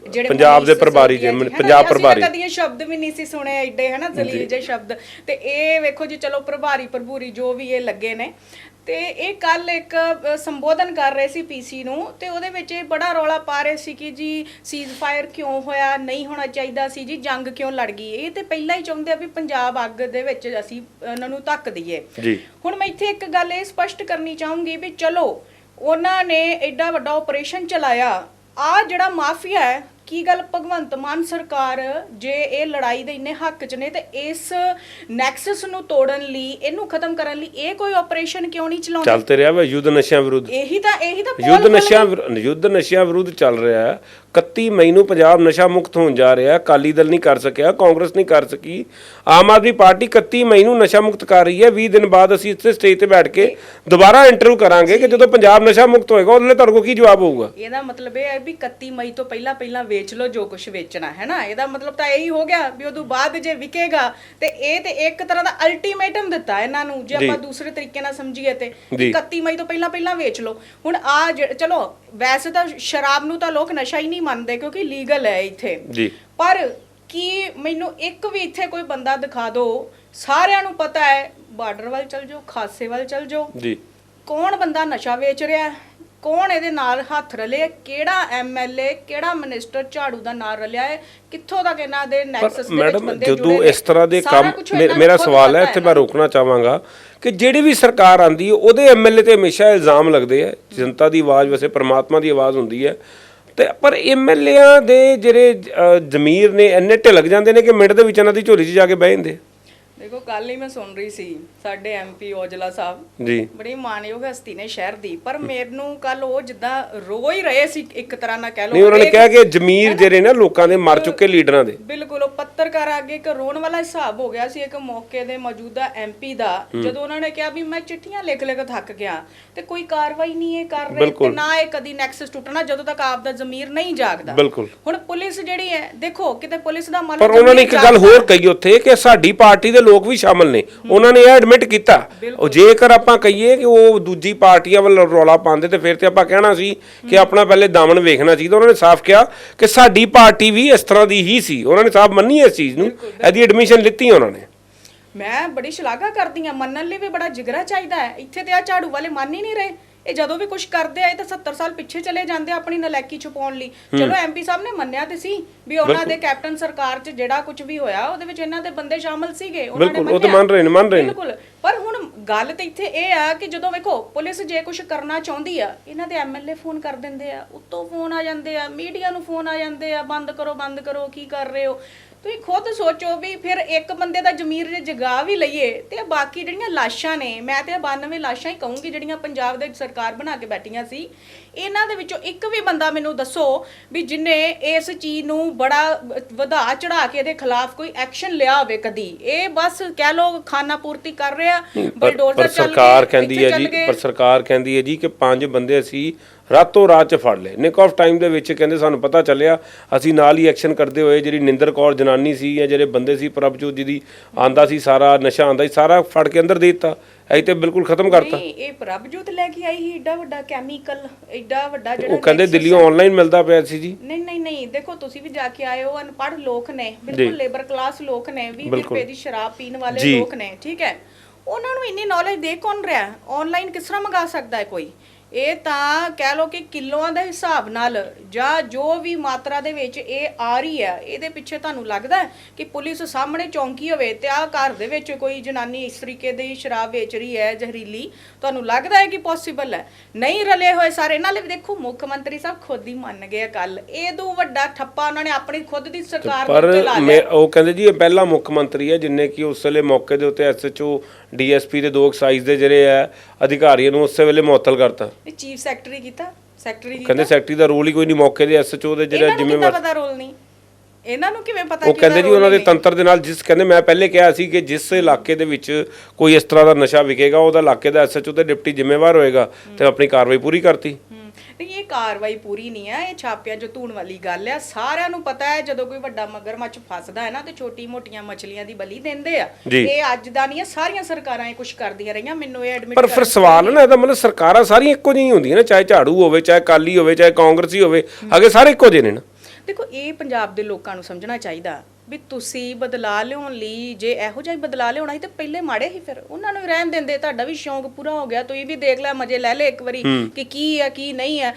ਜਿਹੜੇ ਪੰਜਾਬ ਦੇ ਪ੍ਰਭਾਰੀ ਜੀ, ਪੰਜਾਬ ਪ੍ਰਭਾਰੀ। ਕਦੀ ਇਹ ਸ਼ਬਦ ਵੀ ਨਹੀਂ ਸੀ ਸੁਣੇ ਐਡੇ ਹਨਾ ਜ਼ਲੀਲ ਜੇ ਸ਼ਬਦ ਤੇ ਇਹ ਵੇਖੋ ਜੀ ਚਲੋ ਪ੍ਰਭਾਰੀ ਪ੍ਰਭੂਰੀ ਜੋ ਵੀ ਇਹ ਲੱਗੇ ਨੇ ਤੇ ਇਹ ਕੱਲ ਇੱਕ ਅ, ਸੰਬੋਧਨ ਕਰ ਰਹੇ ਸੀ ਪੀਸੀ ਨੂੰ ਤੇ ਉਹਦੇ ਵਿੱਚ ਇਹ ਬੜਾ ਰੌਲਾ ਪਾ ਰਹੇ ਸੀ ਕਿ ਜੀ ਸੀਜ਼ ਫਾਇਰ ਕਿਉਂ ਹੋਇਆ ਨਹੀਂ ਹੋਣਾ ਚਾਹੀਦਾ ਸੀ ਜੀ ਜੰਗ ਕਿਉਂ ਲੜ ਗਈ ਇਹ? ਤੇ ਪਹਿਲਾਂ ਹੀ ਚਾਹੁੰਦੇ ਆ ਵੀ ਪੰਜਾਬ ਅੱਗ ਦੇ ਵਿੱਚ ਅਸੀਂ ਉਹਨਾਂ ਨੂੰ ਧੱਕ ਦਈਏ। ਜੀ। ਹੁਣ ਮੈਂ ਇੱਥੇ ਇੱਕ ਗੱਲ ਇਹ ਸਪਸ਼ਟ ਕਰਨੀ ਚਾਹੂੰਗੀ ਵੀ ਚਲੋ ਉਹਨਾਂ ਨੇ ਐਡਾ ਵੱਡਾ ਆਪਰੇਸ਼ਨ ਚਲਾਇਆ। ਆ ਜਿਹੜਾ ਮਾਫੀਆ ਹੈ ਕੀ ਗੱਲ ਭਗਵੰਤ ਮਾਨ ਸਰਕਾਰ ਜੇ ਇਹ ਲੜਾਈ ਦੇ ਇੰਨੇ ਹੱਕ 'ਚ ਨੇ ਤੇ ਇਸ ਨੈਕਸਸ ਨੂੰ ਤੋੜਨ ਲਈ ਇਹਨੂੰ ਖਤਮ ਕਰਨ ਲਈ ਇਹ ਕੋਈ ਆਪਰੇਸ਼ਨ ਕਿਉਂ ਨਹੀਂ ਚਲਾਉਂਦੇ? ਚੱਲ ਤੇ ਰਿਹਾ ਵਾ ਯੁੱਧ ਨਸ਼ਿਆਂ ਵਿਰੁੱਧ। ਇਹੀ ਤਾਂ ਇਹੀ ਤਾਂ ਯੁੱਧ ਨਸ਼ਿਆਂ ਵਿਰੁ- ਯੁੱਧ ਨਸ਼ਿਆਂ ਵਿਰੁੱਧ ਚੱਲ ਰਿਹਾ। ਹੈ 31 ਮਈ ਨੂੰ ਪੰਜਾਬ ਨਸ਼ਾ ਮੁਕਤ ਹੋਣ ਜਾ ਰਿਹਾ ਅਕਾਲੀ ਦਲ ਨਹੀਂ ਕਰ ਸਕਿਆ ਕਾਂਗਰਸ ਨਹੀਂ ਕਰ ਸਕੀ। ਆਮ ਆਦਮੀ ਪਾਰਟੀ 31 ਮਈ ਨੂੰ ਨਸ਼ਾ ਮੁਕਤ ਕਰ ਰਹੀ ਹੈ। 20 ਦਿਨ ਬਾਅਦ ਅਸੀਂ ਇੱਥੇ ਸਟੇਜ ਤੇ ਬੈਠ ਕੇ ਦੁਬਾਰਾ ਇੰਟਰਵਿਊ ਕਰਾਂਗੇ ਕਿ ਜਦੋਂ ਪੰਜਾਬ ਨਸ਼ਾ ਮੁਕਤ ਹੋਏਗਾ ਉਹਦੇ ਲਈ ਤੁਹਾਡੇ ਕੋਲ ਕੀ ਜਵਾਬ ਹੋਊਗਾ? ਇਹਦਾ ਮਤਲਬ ਇਹ ਹੈ ਵੀ 31 ਮਈ ਤੋਂ ਪਹਿਲਾਂ ਪਹਿਲਾਂ ਵੇਚ ਲਓ ਜੋ ਕੁਝ ਵੇਚਣਾ ਹੈ ਨਾ? ਇਹਦਾ ਮਤਲਬ ਤਾਂ ਇਹੀ ਹੋ ਗਿਆ ਵੀ ਉਦੋਂ ਬਾਅਦ ਜੇ ਵਿਕੇਗਾ ਤੇ ਇਹ ਤੇ ਇੱਕ ਤਰ੍ਹਾਂ ਦਾ ਅਲਟੀਮੇਟਮ ਦਿੱਤਾ ਇਹਨਾਂ ਨੂੰ ਜੇ ਆਪਾਂ ਦੂਸਰੇ ਤਰੀਕੇ ਨਾਲ ਸਮਝੀਏ ਤੇ ਜੀ। 31 ਮਈ ਤੋਂ ਪਹਿਲਾਂ ਪਹਿਲਾਂ ਵੇਚ ਲਓ। ਹੁਣ ਆ ਚਲੋ ਵੈਸੇ ਤਾਂ ਸ਼ਰਾਬ ਨੂੰ ਤਾਂ ਲੋਕ ਨਸ਼ਾ ਹੀ ਨਹੀਂ ਮੰਨਦੇ ਕਿਉਂਕਿ ਲੀਗਲ ਹੈ ਇੱਥੇ। ਜੀ। ਪਰ ਕੀ ਮੈਨੂੰ ਇੱਕ ਵੀ ਇੱਥੇ ਕੋਈ ਬੰਦਾ ਦਿਖਾ ਦਿਓ ਸਾਰਿਆਂ ਨੂੰ ਪਤਾ ਹੈ ਬਾਰਡਰ ਵੱਲ ਚਲ ਜਾਓ ਖਾਸੇ ਵੱਲ ਚਲ ਜਾਓ। ਜੀ। ਕੌਣ ਬੰਦਾ ਨਸ਼ਾ ਵੇਚ ਰਿਹਾ? ਕੌਣ ਇਹਦੇ ਨਾਲ ਹੱਥ ਰਲੇ ਕਿਹੜਾ ਐਮਐਲਏ ਕਿਹੜਾ ਮਿਨਿਸਟਰ ਝਾੜੂ ਦਾ ਨਾਂ ਰਲਿਆ ਹੈ? ਕਿੱਥੋਂ ਤੱਕ ਇਹਨਾਂ ਦੇ ਨੈਕਸਸ ਦੇ ਵਿੱਚ ਬੰਦੇ ਜਦੋਂ ਜੁੜੇ ਨੇ। ਇਸ ਤਰ੍ਹਾਂ ਦੇ ਕੰਮ ਮੇਰਾ ਸਵਾਲ ਹੈ ਇੱਥੇ ਮੈਂ ਰੋਕਣਾ ਚਾਹਾਂਗਾ ਕਿ ਜਿਹੜੀ ਵੀ ਸਰਕਾਰ ਆਂਦੀ ਹੈ ਉਹਦੇ ਐਮਐਲਏ ਤੇ ਹਮੇਸ਼ਾ ਇਲਜ਼ਾਮ ਲੱਗਦੇ ਆ ਜਨਤਾ ਦੀ ਆਵਾਜ਼ ਵੈਸੇ ਪ੍ਰਮਾਤਮਾ ਦੀ ਆਵਾਜ਼ ਹੁੰਦੀ ਹੈ। ਤੇ ਪਰ ਐਮਐਲਏਆਂ ਦੇ ਜਿਹੜੇ ਜ਼ਮੀਰ ਨੇ, ਇੰਨੇ ਢਿਲਕ ਜਾਂਦੇ ਨੇ ਕਿ ਮਿੰਟ ਦੇ ਵਿੱਚ ਇਹਨਾਂ ਦੀ ਝੋਲੀ 'ਚ ਜਾ ਕੇ ਬਹਿ ਜਾਂਦੇ ਦੇਖੋ ਕੱਲ ਹੀ ਮੈਂ ਸੁਣ ਰਹੀ ਸੀ ਸਾਡੇ ਐਮਪੀ ਔਜਲਾ ਸਾਹਿਬ। ਜੀ। ਬੜੀ ਮਾਨਯੋਗ ਹਸਤੀ ਨੇ ਸ਼ਹਿਰ ਦੀ ਪਰ ਮੈਨੂੰ ਕੱਲ ਉਹ ਜਿੱਦਾਂ ਰੋ ਹੀ ਰਹੇ ਸੀ ਇੱਕ ਤਰ੍ਹਾਂ ਨਾਲ ਕਹਿ ਲਓ। ਨਹੀਂ ਉਹਨਾਂ ਨੇ ਕਿਹਾ ਕਿ ਜ਼ਮੀਰ ਜਿਹੜੇ ਨੇ ਲੋਕਾਂ ਦੇ ਮਰ ਚੁੱਕੇ ਲੀਡਰਾਂ ਦੇ। ਬਿਲਕੁਲ ਉਹ ਪੱਤਰਕਾਰ ਅੱਗੇ ਇੱਕ ਰੋਣ ਵਾਲਾ ਹਿਸਾਬ ਹੋ ਗਿਆ ਸੀ ਇੱਕ ਮੌਕੇ ਦੇ ਮੌਜੂਦਾ ਐਮਪੀ ਦਾ। ਜਦੋਂ ਉਹਨਾਂ ਨੇ ਕਿਹਾ ਵੀ ਮੈਂ ਚਿੱਠੀਆਂ ਲਿਖ ਲਿਖ ਥੱਕ ਗਿਆ ਤੇ ਕੋਈ ਕਾਰਵਾਈ ਨਹੀਂ ਇਹ ਕਰ ਰਹੇ ਤੇ। ਨਾ ਇਹ ਕਦੀ ਨੈਕਸਸ ਟੁੱਟਣਾ ਜਦੋਂ ਤੱਕ ਆਪ ਦਾ ਜ਼ਮੀਰ ਨਹੀਂ ਜਾਗਦਾ। ਬਿਲਕੁਲ। ਹੁਣ ਪੁਲਿਸ ਜਿਹੜੀ ਹੈ ਦੇਖੋ ਕਿਤੇ ਪੁਲਿਸ ਦਾ ਮਨ ਪਰ ਉਹਨਾਂ ਨੇ ਇੱਕ ਗੱਲ ਹੋਰ ਕਹੀ ਉੱਥੇ ਕਿ ਸਾਡੀ ਪਾਰਟੀ ਦੇ ਲੋਕ ਵੀ ਸ਼ਾਮਲ ਨੇ। ਉਹਨਾਂ ਨੇ ਇਹ ਐਡਮਿਟ ਕੀਤਾ। ਉਹ ਜੇਕਰ ਆਪਾਂ ਕਹੀਏ ਕਿ ਉਹ ਦੂਜੀ ਪਾਰਟੀਆਂ ਵੱਲ ਰੌਲਾ ਪਾਉਂਦੇ ਤੇ ਫਿਰ ਤੇ ਆਪਾਂ ਕਹਿਣਾ ਸੀ ਕਿ ਆਪਣਾ ਪਹਿਲੇ ਦਾਮਨ ਵੇਖਣਾ ਚਾਹੀਦਾ ਉਹਨਾਂ ਨੇ ਸਾਫ਼ ਕਿਹਾ ਕਿ ਸਾਡੀ ਪਾਰਟੀ ਵੀ ਇਸ ਤਰ੍ਹਾਂ ਦੀ ਹੀ ਸੀ। ਉਹਨਾਂ ਨੇ ਸਾਫ਼ ਮੰਨੀ ਇਸ ਚੀਜ਼ ਨੂੰ। ਇਹਦੀ ਐਡਮਿਸ਼ਨ ਲਿੱਤੀ ਉਹਨਾਂ ਨੇ। ਮੈਂ ਬੜੀ ਸ਼ਲਾਘਾ ਕਰਦੀ ਆ ਮੰਨਣ ਲਈ ਵੀ ਬੜਾ ਜਿਗਰਾ ਚਾਹੀਦਾ ਹੈ। ਇੱਥੇ ਤੇ ਆ ਝਾੜੂ ਵਾਲੇ ਮੰਨ ਹੀ ਨਹੀਂ ਰਹੇ। ਇਹ ਜਦੋਂ ਵੀ ਕੁਝ ਕਰਦੇ ਆ ਇਹ ਤਾਂ 70 ਸਾਲ ਪਿੱਛੇ ਚਲੇ ਜਾਂਦੇ ਆ ਆਪਣੀ ਨਲਾਇਕੀ ਛੁਪਾਉਣ ਲਈ ਚਲੋ ਐਮਪੀ ਸਾਹਿਬ ਨੇ ਮੰਨਿਆ ਤੇ ਸੀ ਵੀ ਉਹਨਾਂ ਦੇ ਕੈਪਟਨ ਸਰਕਾਰ 'ਚ ਜਿਹੜਾ ਕੁਝ ਵੀ ਹੋਇਆ ਉਹਦੇ ਵਿੱਚ ਇਹਨਾਂ ਦੇ ਬੰਦੇ ਸ਼ਾਮਲ ਸੀਗੇ ਉਹਨਾਂ ਨੇ ਬਿਲਕੁਲ, ਉਹ ਤਾਂ। ਮੰਨ ਰਹੇ ਨੇ, ਮੰਨ ਰਹੇ ਨੇ। ਬਿਲਕੁਲ ਪਰ ਹੁਣ ਗੱਲ ਤਾਂ ਇੱਥੇ ਇਹ ਆ ਕਿ ਜਦੋਂ ਵੇਖੋ, ਪੁਲਿਸ ਜੇ ਕੁਝ ਕਰਨਾ ਚਾਹੁੰਦੀ ਆ, ਇਹਨਾਂ ਦੇ ਐਮਐਲਏ ਫੋਨ ਕਰ ਦਿੰਦੇ ਆ, ਉੱਤੋਂ ਫੋਨ ਆ ਜਾਂਦੇ ਆ, ਮੀਡੀਆ ਨੂੰ ਫੋਨ ਆ ਜਾਂਦੇ ਆ, ਬੰਦ ਕਰੋ ਬੰਦ ਕਰੋ, ਕੀ ਕਰ ਰਹੇ ਹੋ? ਤੁਸੀਂ ਖੁਦ ਸੋਚੋ ਵੀ ਫਿਰ ਇੱਕ ਬੰਦੇ ਦਾ ਜ਼ਮੀਰ ਜੇ ਜਗਾ ਵੀ ਲਈਏ ਤੇ ਬਾਕੀ ਜਿਹੜੀਆਂ ਲਾਸ਼ਾਂ ਨੇ, ਮੈਂ ਤੇ 92 ਲਾਸ਼ਾਂ ਹੀ ਕਹੂੰਗੀ ਜਿਹੜੀਆਂ ਪੰਜਾਬ ਦੇ ਸਰਕਾਰ ਬਣਾ ਕੇ ਬੈਠੀਆਂ ਸੀ ਇਹਨਾਂ ਦੇ ਵਿੱਚੋਂ ਇੱਕ ਵੀ ਬੰਦਾ ਮੈਨੂੰ ਦੱਸੋ ਵੀ ਜਿਨੇ ਇਸ ਚੀਜ਼ ਨੂੰ ਬੜਾ ਵਧਾ ਚੜਾ ਕੇ ਇਹਦੇ ਖਿਲਾਫ ਕੋਈ ਐਕਸ਼ਨ ਲਿਆ ਹੋਵੇ ਕਦੀ। ਇਹ ਬਸ ਕਹਿ ਲੋ ਖਾਨਾ ਪੂਰਤੀ ਕਰ ਰਿਹਾ ਬਲਡੋਜ਼ਰ ਚੱਲ ਸਰਕਾਰ ਕਹਿੰਦੀ ਹੈ ਜੀ। ਪਰ ਸਰਕਾਰ ਕਹਿੰਦੀ ਹੈ ਜੀ ਕਿ ਪੰਜ ਬੰਦੇ ਅਸੀਂ ਰਾਤੋਂ ਰਾਤ ਚ ਫੜ ਲਏ। ਨਿਕ ਆਫ ਟਾਈਮ ਦੇ ਵਿੱਚ ਕਹਿੰਦੇ ਸਾਨੂੰ ਪਤਾ ਚੱਲਿਆ ਅਸੀਂ ਨਾਲ ਹੀ ਐਕਸ਼ਨ ਕਰਦੇ ਹੋਏ ਜਿਹੜੀ ਨਿੰਦਰ ਕੌਰ ਜਨਾਨੀ ਸੀ ਜਾਂ ਜਿਹੜੇ ਬੰਦੇ ਸੀ ਪ੍ਰਭਜੋਤ ਜੀ ਦੀ ਆਂਦਾ ਸੀ ਸਾਰਾ ਨਸ਼ਾ ਆਂਦਾ ਸੀ ਸਾਰਾ ਫੜ ਕੇ ਅੰਦਰ ਦੇ ਦਿੱਤਾ। ਤੇ ਬਿਲਕੁਲ ਖਤਮ ਕਰਤਾ। ਨਹੀਂ ਇਹ ਪ੍ਰਭਜੋਤ ਲੈ ਕੇ ਆਈ ਸੀ ਏਡਾ ਵੱਡਾ ਕੈਮੀਕਲ ਏਡਾ ਵੱਡਾ ਜਿਹੜਾ ਉਹ ਕਹਿੰਦੇ ਦਿੱਲੀੋਂ ਆਨਲਾਈਨ ਮਿਲਦਾ ਪਿਆ ਸੀ ਜੀ। ਨਹੀਂ ਨਹੀਂ ਨਹੀਂ ਦੇਖੋ ਤੁਸੀਂ ਵੀ ਜਾ ਕੇ ਆਏ ਹੋ ਅਨਪੜ੍ਹ ਲੋਕ ਨੇ ਬਿਲਕੁਲ ਲੇਬਰ ਕਲਾਸ ਲੋਕ ਨੇ 20 ਰੁਪਏ ਦੀ ਸ਼ਰਾਬ ਪੀਣ ਵਾਲੇ। ਲੋਕ ਨੇ ਠੀਕ ਹੈ। ਉਹਨਾਂ ਨੂੰ ਇੰਨੀ ਨੌਲੇਜ ਦੇ ਕੌਣ ਰਿਹਾ? ਆਨਲਾਈਨ ਕਿਸ ਤਰ੍ਹਾਂ ਮੰਗਾ ਸਕਦਾ ਹੈ ਕੋਈ? ਇਹ ਤਾਂ ਕਹਿ ਲੋ ਕਿ ਕਿਲੋਆਂ ਦੇ ਹਿਸਾਬ ਨਾਲ ਜਾਂ ਜੋ ਵੀ ਮਾਤਰਾ ਦੇ ਵਿੱਚ ਇਹ ਆ ਰਹੀ ਹੈ ਇਹਦੇ ਪਿੱਛੇ ਤੁਹਾਨੂੰ ਲੱਗਦਾ ਹੈ ਕਿ ਪੁਲਿਸ ਸਾਹਮਣੇ ਚੌਂਕੀ ਹੋਵੇ ਤੇ ਆ ਘਰ ਦੇ ਵਿੱਚ ਕੋਈ ਜਨਾਨੀ ਇਸ ਤਰੀਕੇ ਦੀ ਸ਼ਰਾਬ ਵੇਚ ਰਹੀ ਹੈ ਜ਼ਹਿਰੀਲੀ? ਤੁਹਾਨੂੰ ਲੱਗਦਾ ਹੈ ਕਿ ਪੋਸੀਬਲ ਹੈ? ਨਹੀਂ ਰਲੇ ਹੋਏ ਸਾਰੇ। ਨਾਲੇ ਵੀ ਦੇਖੋ ਮੁੱਖ ਮੰਤਰੀ ਸਾਹਿਬ ਖੁਦ ਹੀ ਮੰਨ ਗਏ ਕੱਲ ਇਹ ਤੋਂ ਵੱਡਾ ਠੱਪਾ ਉਹਨਾਂ ਨੇ ਆਪਣੀ ਖੁਦ ਦੀ ਸਰਕਾਰ ਪਰ ਉੱਤੇ ਲਾ ਮੈਂ ਲਿਆ ਉਹ ਕਹਿੰਦੇ ਜੀ ਇਹ ਪਹਿਲਾ ਮੁੱਖ ਮੰਤਰੀ ਹੈ ਜਿਨੇ ਕਿ ਉਸ ਵੇਲੇ ਮੌਕੇ ਦੇ ਉੱਤੇ ਐਸਐਚਓ ਡੀਐਸਪੀ ਦੇ ਦੋ ਐਕਸਾਈਜ਼ ਦੇ ਜਿਹੜੇ ਆ ਅਧਿਕਾਰੀਆਂ ਨੂੰ ਉਸੇ ਵੇਲੇ ਮੁਅੱਤਲ ਕਰਤਾ। ਇਹ ਚੀਫ ਸੈਕਟਰੀ ਕੀਤਾ ਸੈਕਟਰੀ ਕੀਤਾ। ਕਹਿੰਦੇ ਸੈਕਟਰੀ ਦਾ ਰੋਲ ਹੀ ਕੋਈ ਨਹੀਂ ਮੌਕੇ ਦੇ ਐਸਐਚਓ ਦੇ ਜਿਹੜਾ ਜ਼ਿੰਮੇਵਾਰ ਪਤਾ ਰੋਲ ਨਹੀਂ? ਇਹਨਾਂ ਨੂੰ ਕਿਵੇਂ ਪਤਾ ਉਹ ਕਹਿੰਦੇ ਜੀ ਉਹਨਾਂ ਦੇ ਤੰਤਰ ਦੇ ਨਾਲ ਜਿਸ ਕਹਿੰਦੇ ਮੈਂ ਪਹਿਲੇ ਕਿਹਾ ਸੀ ਕਿ ਜਿਸ ਇਲਾਕੇ ਦੇ ਵਿੱਚ ਕੋਈ ਇਸ ਤਰ੍ਹਾਂ ਦਾ ਨਸ਼ਾ ਵਿਕੇਗਾ ਉਹਦਾ ਇਲਾਕੇ ਦਾ ਐਸਐਚਓ ਤੇ ਡਿਪਟੀ ਜ਼ਿੰਮੇਵਾਰ ਹੋਏਗਾ ਤੇ ਆਪਣੀ ਕਾਰਵਾਈ ਪੂਰੀ ਕਰਤੀ। ਨਹੀਂ ਇਹ ਕਾਰਵਾਈ ਪੂਰੀ ਨਹੀਂ ਹੈ ਇਹ ਛਾਪਿਆਂ 'ਚ ਧੂਣ ਵਾਲੀ ਗੱਲ ਆ। ਸਾਰਿਆਂ ਨੂੰ ਪਤਾ ਹੈ ਜਦੋਂ ਕੋਈ ਵੱਡਾ ਮਗਰਮੱਛ ਫਸਦਾ ਹੈ ਨਾ ਤੇ ਛੋਟੀ-ਮੋਟੀਆਂ ਮਛਲੀਆਂ ਦੀ ਬਲੀ ਦਿੰਦੇ ਆ। ਜੀ। ਇਹ ਅੱਜ ਦਾ ਨਹੀਂ ਹੈ ਸਾਰੀਆਂ ਸਰਕਾਰਾਂ ਇਹ ਕੁਝ ਕਰਦੀਆਂ ਰਹੀਆਂ ਮੈਨੂੰ ਇਹ ਐਡਮਿਟ ਪਰ ਫਿਰ ਸਵਾਲ ਨਾ ਇਹਦਾ ਮਤਲਬ ਸਰਕਾਰਾਂ ਸਾਰੀਆਂ ਇੱਕੋ ਜਿਹੀਆਂ ਹੁੰਦੀਆਂ ਨੇ ਚਾਹੇ ਝਾੜੂ ਹੋਵੇ ਚਾਹੇ ਕਾਲੀ ਹੋਵੇ ਚਾਹੇ ਕਾਂਗਰਸੀ ਹੋਵੇ ਅਗੇ ਸਾਰੇ ਇੱਕੋ ਜਿਹੇ ਨੇ ਨਾ। ਦੇਖੋ ਇਹ ਪੰਜਾਬ ਦੇ ਲੋਕਾਂ ਨੂੰ ਸਮਝਣਾ ਚਾਹੀਦਾ। ਵੀ ਤੁਸੀਂ ਬਦਲਾ ਲਿਆਉਣ ਲਈ ਜੇ ਇਹੋ ਜਿਹਾ ਹੀ ਬਦਲਾ ਲਿਆਉਣਾ ਸੀ ਤੇ ਪਹਿਲੇ ਮਾੜੇ ਹੀ ਫਿਰ। ਉਹਨਾਂ ਨੂੰ ਵੀ ਰਹਿਣ ਦਿੰਦੇ ਤੁਹਾਡਾ ਵੀ ਸ਼ੌਂਕ ਪੂਰਾ ਹੋ ਗਿਆ ਤੁਸੀਂ ਵੀ ਦੇਖ ਲੈ ਮਜੇ ਲੈ ਲੈ ਇੱਕ ਵਾਰੀ ਕਿ ਕੀ ਆ ਕੀ ਨਹੀਂ ਆ।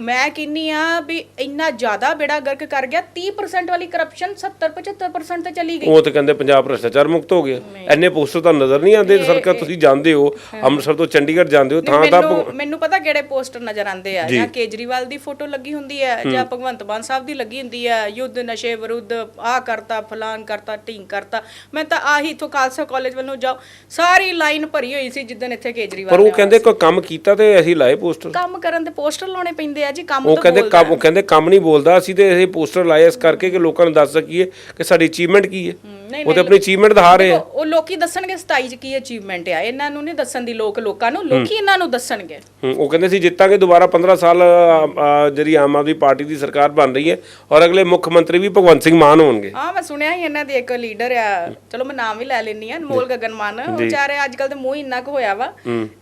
ਮੈਂ ਕਹਿੰਨੀ ਆ ਵੀ ਇੰਨਾ ਜ਼ਿਆਦਾ ਬੇੜਾ ਗਰਕ ਕਰ ਗਿਆ 30% ਵਾਲੀ ਕਰਪਸ਼ਨ 70 75% ਤੇ ਚਲੀ ਗਈ। ਉਹ ਤਾਂ ਕਹਿੰਦੇ ਪੰਜਾਬ ਭ੍ਰਸ਼ਟਾਚਾਰ ਮੁਕਤ ਹੋ ਗਿਆ। ਐਨੇ ਪੋਸਟਰ ਤਾਂ ਨਜ਼ਰ ਨਹੀਂ ਆਉਂਦੇ ਸਰਕਾਰ ਤੁਸੀਂ ਜਾਂਦੇ ਹੋ ਅੰਮ੍ਰਿਤਸਰ ਤੋਂ ਚੰਡੀਗੜ੍ਹ ਜਾਂਦੇ ਹੋ ਥਾਂ ਥਾਂ ਮੈਨੂੰ ਪਤਾ ਕਿਹੜੇ ਪੋਸਟਰ ਨਜ਼ਰ ਆਉਂਦੇ ਆ ਜਾਂ। ਕੇਜਰੀਵਾਲ ਦੀ ਫੋਟੋ ਲੱਗੀ ਹੁੰਦੀ ਹੈ ਜਾਂ ਭਗਵੰਤ ਮਾਨ ਸਾਹਿਬ ਦੀ ਲੱਗੀ ਹੁੰਦੀ ਹੈ ਯੁੱਧ ਨਸ਼ੇ ਵਿਰੁੱਧ ਆ ਕਰਤਾ ਫਲਾਨ ਕਰਤਾ ਢੀਂਗ ਕਰਤਾ। ਮੈਂ ਤਾਂ ਆਹੀ ਇਥੋਂ ਖਾਲਸਾ ਕਾਲਜ ਵੱਲੋਂ ਜਾਓ ਸਾਰੀ ਲਾਈਨ ਭਰੀ ਹੋਈ ਸੀ ਜਿੱਦਣ ਇੱਥੇ ਕੇਜਰੀਵਾਲ ਪਰ ਉਹ ਕਹਿੰਦੇ ਕੋਈ ਕੰਮ ਕੀਤਾ ਤੇ ਅਸੀਂ ਲਾਏ ਪੋਸਟਰ ਕੰਮ ਕਰਨ ਦੇ ਪੋਸਟਰ ਲਾਉਣੇ ਪੈਂਦੇ ਆ ਜੀ ਕੰਮ ਉਹ ਤਾਂ ਕਹਿੰਦੇ ਬੋਲਦਾ ਕੰਮ ਉਹ ਕਹਿੰਦੇ ਕੰਮ ਨਹੀਂ ਬੋਲਦਾ ਅਸੀਂ ਤੇ ਇਹ ਪੋਸਟਰ ਲਾਏ ਇਸ ਕਰਕੇ ਕਿ ਲੋਕਾਂ ਨੂੰ ਦੱਸ ਸਕੀਏ ਕਿ ਸਾਡੀ ਅਚੀਵਮੈਂਟ ਕੀ ਹੈ। ਨਹੀਂ ਉਹ ਤੇ ਆਪਣੀ ਅਚੀਵਮੈਂਟ ਦਿਖਾ ਰਹੇ ਆ। ਉਹ ਉਹ ਲੋਕੀ ਦੱਸਣਗੇ 27 ਚ ਕੀ ਅਚੀਵਮੈਂਟ ਆ ਇਹਨਾਂ ਨੂੰ ਨਹੀਂ ਦੱਸਣ ਦੀ ਲੋਕ ਲੋਕਾਂ ਨੂੰ ਲੋਕੀ ਇਹਨਾਂ ਨੂੰ ਦੱਸਣਗੇ। ਉਹ ਕਹਿੰਦੇ ਸੀ ਜਿੱਤਾਂਗੇ ਦੁਬਾਰਾ 15 ਸਾਲ ਅ, ਅ, ਜਿਹੜੀ ਆਮ ਆਦਮੀ ਪਾਰਟੀ ਦੀ ਸਰਕਾਰ ਬਣ ਰਹੀ ਹੈ ਔਰ ਅਗਲੇ ਮੁੱਖ ਮੰਤਰੀ ਵੀ ਭਗਵੰਤ ਸਿੰਘ ਮਾਨ ਹੋਣਗੇ। ਹਾਂ ਮੈਂ ਸੁਣਿਆ ਹੀ ਇਹਨਾਂ ਦੇ ਇੱਕ ਲੀਡਰ ਆ। ਚਲੋ ਮੈਂ ਨਾਮ ਵੀ ਲੈ ਲੈਣੀ ਆ ਅਨਮੋਲ ਗਗਨ ਮਾਨ ਉਹ ਵਿਚਾਰੇ ਅੱਜ ਕੱਲ ਤੇ ਮੂੰਹ ਇੰਨਾ ਕੁ ਹੋਇਆ ਵਾ।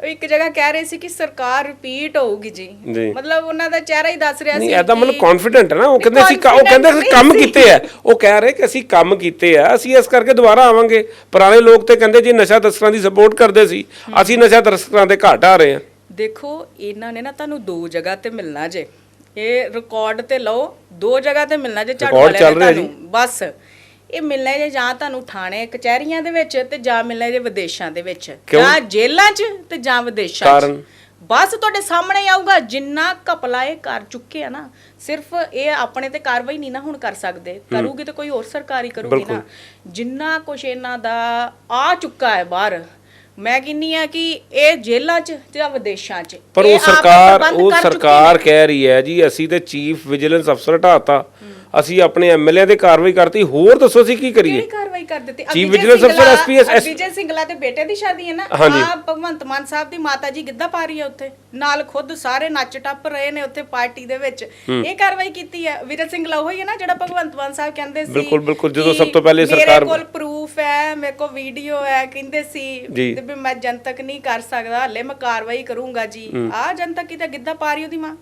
ਉਹ ਇੱਕ ਜਗ੍ਹਾ ਕਹਿ ਰਹੇ ਸੀ ਕਿ ਸਰਕਾਰ ਰਿਪੀਟ ਹੋਊਗੀ ਜੀ। ਮਤਲਬ ਉਹਨਾਂ ਦਾ ਚਿਹਰਾ ਹੀ ਦੱਸ ਰਿਹਾ ਸੀ ਨਹੀਂ ਮਤਲਬ ਕੌਨਫੀਡੈਂਟ ਹੈ ਨਾ। ਉਹ ਕਹਿੰਦੇ ਕ- ਉਹ ਕਹਿੰਦੇ ਅਸੀਂ ਕੰਮ ਕੀਤੇ ਆ। ਉਹ ਕਹਿ ਰਹੇ ਕਿ ਅਸੀਂ ਕੰਮ ਕੀਤੇ ਆ। ਅਸੀਂ ਇਸ ਕਰਕੇ ਦੁਬਾਰਾ ਆਵਾਂਗੇ। ਪੁਰਾਣੇ ਲੋਕ ਤੇ ਕਹਿੰਦੇ ਜੀ ਨਸ਼ਾ ਤਸਕਰਾਂ ਦੀ ਸਪੋਰਟ ਕਰਦੇ ਸੀ। ਅਸੀਂ ਨਸ਼ਾ ਤਸਕਰਾਂ ਦੇ ਘਾਟ ਆ ਰਹੇ ਹਾਂ ਦੇਖੋ ਇਹਨਾਂ ਨੇ ਨਾ ਤੁਹਾਨੂੰ ਦੋ ਜਗ੍ਹਾ ਤੇ ਮਿਲਣਾ ਜੇ। ਇਹ ਰਿਕਾਰਡ ਤੇ ਲਓ ਦੋ ਜਗ੍ਹਾ ਤੇ ਮਿਲਣਾ ਜੇ ਝਾੜੂ Record ਵਾਲਿਆਂ ਚੱਲ ਨੇ ਰਿਹਾ ਤੁਹਾਨੂੰ ਬਸ। ਇਹ ਮਿਲਣਾ ਜੇ ਜਾਂ ਤੁਹਾਨੂੰ ਥਾਣੇ ਕਚਹਿਰੀਆਂ ਦੇ ਵਿੱਚ ਤੇ ਜਾਂ ਮਿਲਣਾ ਜੇ ਵਿਦੇਸ਼ਾਂ ਦੇ ਵਿੱਚ। ਕਿਉਂ? ਜਾਂ ਜੇਲ੍ਹਾਂ 'ਚ ਤੇ ਜਾਂ ਵਿਦੇਸ਼ਾਂ 'ਚ। ਕਾਰਨ? ਬਸ ਤੁਹਾਡੇ ਸਾਹਮਣੇ ਹੀ ਆਊਗਾ ਜਿੰਨਾ ਘਪਲਾ ਇਹ ਕਰ ਚੁੱਕੇ ਆ ਨਾ ਸਿਰਫ ਇਹ ਆਪਣੇ ਤੇ ਕਾਰਵਾਈ ਨਹੀਂ ਨਾ ਹੁਣ ਕਰ ਸਕਦੇ। ਕਰੂਗੀ ਤੇ ਕੋਈ ਹੋਰ ਸਰਕਾਰੀ ਕਰੂਗੀ ਬਿਲਕੁਲ। ਨਾ ਜਿੰਨਾ ਕੁਛ ਇਹਨਾਂ ਦਾ ਆ ਚੁੱਕਾ ਹੈ ਬਾਹਰ ਮੈਂ ਕਹਿੰਨੀ ਆ ਕਿ ਇਹ ਜੇਲ੍ਹਾਂ 'ਚ ਜਾਂ ਵਿਦੇਸ਼ਾਂ 'ਚ। ਪਰ ਇਹ ਉਹ ਆਪ ਸਰਕਾਰ ਪ੍ਰਬੰਧ ਉਹ ਕਰ ਚੁੱਕੇ ਸਰਕਾਰ। ਕਹਿ ਰਹੀ ਹੈ ਜੀ ਅਸੀਂ ਤੇ ਚੀਫ ਵਿਜੀਲੈਂਸ ਅਫਸਰ ਹਟਾਤਾ ਅਸੀਂ ਆਪਣੇ ਐਮਐਲਏ ਤੇ ਕਾਰਵਾਈ ਕਰਤੀ ਹੋਰ ਦੱਸੋ ਅਸੀਂ ਕੀ ਕਰੀਏ? ਕਿਹੜੀ ਕਾਰਵਾਈ ਕਰ ਦਿੱਤੀ? Chief Vigilance Officer, SPS Vijay Singla ਦੇ ਬੇਟੇ ਦੀ ਸ਼ਾਦੀ ਹੈ ਨਾ ਹਾਂਜੀ। ਆ ਭਗਵੰਤ ਮਾਨ ਸਾਹਿਬ ਦੀ ਮਾਤਾ ਜੀ ਗਿੱਧਾ ਪਾ ਰਹੀ ਹੈ ਉੱਥੇ। ਨਾਲ ਖੁਦ ਸਾਰੇ ਨੱਚ ਟੱਪ ਰਹੇ ਨੇ ਉੱਥੇ ਪਾਰਟੀ ਦੇ ਵਿੱਚ। ਇਹ ਕਾਰਵਾਈ ਕੀਤੀ ਹੈ। ਵਿਜੇ ਸਿੰਗਲਾ ਉਹੀ ਹੈ ਨਾ ਜਿਹੜਾ ਭਗਵੰਤ ਮਾਨ ਸਾਹਿਬ ਕਹਿੰਦੇ ਸੀ ਬਿਲਕੁਲ, ਬਿਲਕੁਲ, ਜਦੋਂ ਕਿ ਸਭ ਤੋਂ ਪਹਿਲੇ ਸਰਕਾਰ- ਮੇਰੇ ਕੋਲ ਪ੍ਰੂਫ ਹੈ ਮੇਰੇ ਕੋਲ ਵੀਡੀਓ ਹੈ ਕਹਿੰਦੇ ਸੀ ਜੀ। ਵੀ ਮੈਂ ਜਨਤਕ ਨਹੀਂ ਕਰ ਸਕਦਾ ਹਲੇ ਮੈਂ ਕਾਰਵਾਈ ਕਰੂੰਗਾ ਜੀ। ਆ ਜਨਤਕ ਕਿਤੇ ਗਿੱਧਾ ਪਾ ਰਹੀ ਉਹਦੀ ਮਾਂ?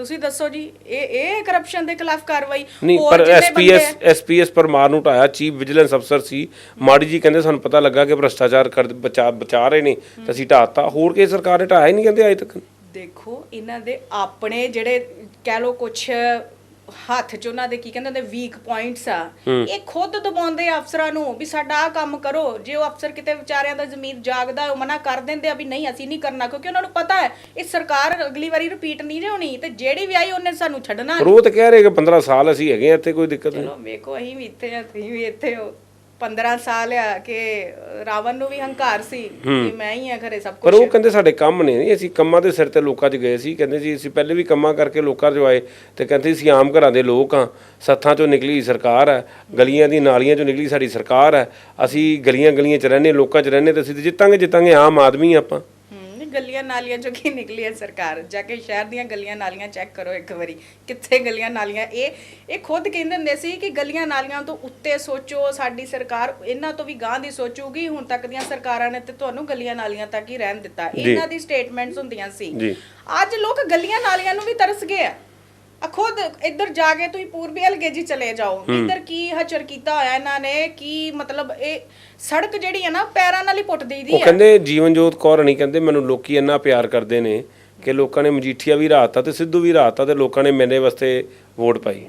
ਤੁਸੀਂ ਦੱਸੋ ਜੀ ਇਹ ਇਹ ਕਰਪਸ਼ਨ ਦੇ ਖਿਲਾਫ ਕਾਰਵਾਈ ਨਹੀਂ ਹੋਰ ਪਰ ਐਸਪੀਐਸ ਐਸਪੀਐਸ ਪਰਮਾਰ ਨੂੰ ਹਟਾਇਆ ਚੀਫ ਵਿਜੀਲੈਂਸ ਅਫਸਰ ਸੀ। ਮਾੜੀ ਜੀ ਕਹਿੰਦੇ ਸਾਨੂੰ ਪਤਾ ਲੱਗਾ ਕਿ ਭ੍ਰਸ਼ਟਾਚਾਰ ਕਰ ਬਚਾ ਬਚਾ ਰਹੇ ਨੇ ਤੇ ਅਸੀਂ ਢਾਤਾ ਹੋਰ ਕੇ ਸਰਕਾਰ ਨੇ ਢਾਇਆ ਹੀ ਨਹੀਂ ਕਹਿੰਦੇ ਅਜੇ ਤੱਕ। ਦੇਖੋ ਇਹਨਾਂ ਦੇ ਆਪਣੇ ਜਿਹੜੇ ਕਹਿ ਲੋ ਕੁਛ ਹੱਥ 'ਚ ਉਹਨਾਂ ਦੇ ਕੀ ਕਹਿੰਦੇ ਹੁੰਦੇ ਵੀਕ ਪੁਆਇੰਟਸ ਆ। ਇਹ ਖੁਦ ਦਬਾਉਂਦੇ ਆ ਅਫਸਰਾਂ ਨੂੰ ਵੀ ਸਾਡਾ ਆ ਕੰਮ ਕਰੋ। ਜੇ ਉਹ ਅਫਸਰ ਕਿਤੇ ਵਿਚਾਰਿਆਂ ਦਾ ਜ਼ਮੀਰ ਜਾਗਦਾ ਉਹ ਮਨਾ ਕਰ ਦਿੰਦੇ ਆ ਵੀ ਨਹੀਂ ਅਸੀਂ ਨਹੀਂ ਕਰਨਾ ਕਿਉਂਕਿ ਉਹਨਾਂ ਨੂੰ ਪਤਾ ਹੈ ਇਹ ਸਰਕਾਰ ਅਗਲੀ ਵਾਰੀ ਰਿਪੀਟ ਨਹੀਂ ਹੋਣੀ ਤੇ ਜਿਹੜੀ ਵੀ ਆਈ ਉਹਨੇ ਸਾਨੂੰ ਛੱਡਣਾ। ਪਰ ਉਹ ਤਾਂ ਕਹਿ ਰਹੇ ਕਿ 15 ਸਾਲ ਅਸੀਂ ਹੈਗੇ ਆ ਇੱਥੇ ਕੋਈ ਦਿੱਕਤ ਨਹੀਂ। ਚਲੋ ਵੇਖੋ ਅਸੀਂ ਵੀ ਇੱਥੇ ਆ ਤੁਸੀਂ ਵੀ ਇੱਥੇ ਹੋ। 15 ਸਾਲ ਆ ਕਿ ਰਾਵਣ ਨੂੰ ਵੀ ਹੰਕਾਰ ਸੀ ਕਿ ਮੈਂ ਹੀ ਆ ਘਰੇ ਸਭ ਪਰ ਕੁਝ ਉਹ ਕਹਿੰਦੇ ਸਾਡੇ ਕੰਮ ਨੇ ਨਹੀਂ ਅਸੀਂ ਕੰਮਾਂ ਦੇ ਸਿਰ ਤੇ ਲੋਕਾਂ 'ਚ ਗਏ ਸੀ ਕਹਿੰਦੇ ਸੀ ਅਸੀਂ ਪਹਿਲੇ ਵੀ ਕੰਮਾਂ ਕਰਕੇ ਲੋਕਾਂ 'ਚ ਆਏ ਤੇ ਕਹਿੰਦੇ ਸੀ ਆਮ ਘਰਾਂ ਦੇ ਲੋਕ ਆ ਸੱਥਾਂ 'ਚੋਂ ਨਿਕਲੀ ਸਰਕਾਰ ਹੈ ਗਲੀਆਂ ਦੀ ਨਾਲੀਆਂ 'ਚੋਂ ਨਿਕਲੀ ਸਾਡੀ ਸਰਕਾਰ ਹੈ ਅਸੀਂ ਗਲੀਆਂ ਗਲੀਆਂ 'ਚ ਰਹਿੰਦੇ ਲੋਕਾਂ 'ਚ ਰਹਿੰਦੇ ਤੇ ਅਸੀਂ ਤੇ ਜਿੱਤਾਂਗੇ ਜਿੱਤਾਂਗੇ ਆਮ ਆਦਮੀ ਆਪਾਂ। ਗਲੀਆਂ ਨਾਲੀਆਂ ਚੋਂ ਕੀ ਨਿਕਲੀ ਹੈ ਸਰਕਾਰ? ਜਾ ਕੇ ਸ਼ਹਿਰ ਦੀਆਂ ਗਲੀਆਂ ਨਾਲੀਆਂ ਚੈੱਕ ਕਰੋ ਇੱਕ ਵਾਰੀ। ਕਿੱਥੇ ਗਲੀਆਂ ਨਾਲੀਆਂ? ਇਹ ਇਹ ਖੁਦ ਕਹਿੰਦੇ ਹੁੰਦੇ ਸੀ ਕਿ ਗਲੀਆਂ ਨਾਲੀਆਂ ਤੋਂ ਉੱਤੇ ਸੋਚੋ ਸਾਡੀ ਸਰਕਾਰ ਇਹਨਾਂ ਤੋਂ ਵੀ ਗਾਂ ਦੀ ਸੋਚੂਗੀ ਹੁਣ ਤੱਕ ਦੀਆਂ ਸਰਕਾਰਾਂ ਨੇ ਤੇ ਤੁਹਾਨੂੰ ਗਲੀਆਂ ਨਾਲੀਆਂ ਤੱਕ ਹੀ ਰਹਿਣ ਦਿੱਤਾ। ਇਹਨਾਂ ਦੀ ਸਟੇਟਮੈਂਟਸ ਹੁੰਦੀਆਂ ਸੀ। ਅੱਜ ਲੋਕ ਗਲੀਆਂ ਨਾਲੀਆਂ ਨੂੰ ਵੀ ਤਰਸ ਗਏ ਆ। ਆ ਖੁਦ ਇੱਧਰ ਜਾ ਕੇ ਤੁਸੀਂ ਪੂਰਬੀ ਹਲਕੇ ਜੀ ਚਲੇ ਜਾਓ। ਇੱਧਰ ਕੀ ਹਚਰ ਕੀਤਾ ਹੋਇਆ ਇਹਨਾਂ ਨੇ? ਕੀ ਮਤਲਬ ਇਹ ਸੜਕ ਜਿਹੜੀ ਹੈ ਨਾ ਪੈਰਾਂ ਨਾਲ ਹੀ ਪੁੱਟ ਦੇਈਦੀ ਉਹ ਹੈ? ਕਹਿੰਦੇ ਜੀਵਨਜੋਤ ਕੌਰ ਨਹੀਂ ਕਹਿੰਦੇ ਮੈਨੂੰ ਲੋਕੀ ਇੰਨਾ ਪਿਆਰ ਕਰਦੇ ਨੇ ਕਿ ਲੋਕਾਂ ਨੇ ਮਜੀਠੀਆ ਵੀ ਰਾਤਾ ਤੇ ਸਿੱਧੂ ਵੀ ਰਾਤਾ ਤੇ ਲੋਕਾਂ ਨੇ ਮੇਰੇ ਵਾਸਤੇ ਵੋਟ ਪਾਈ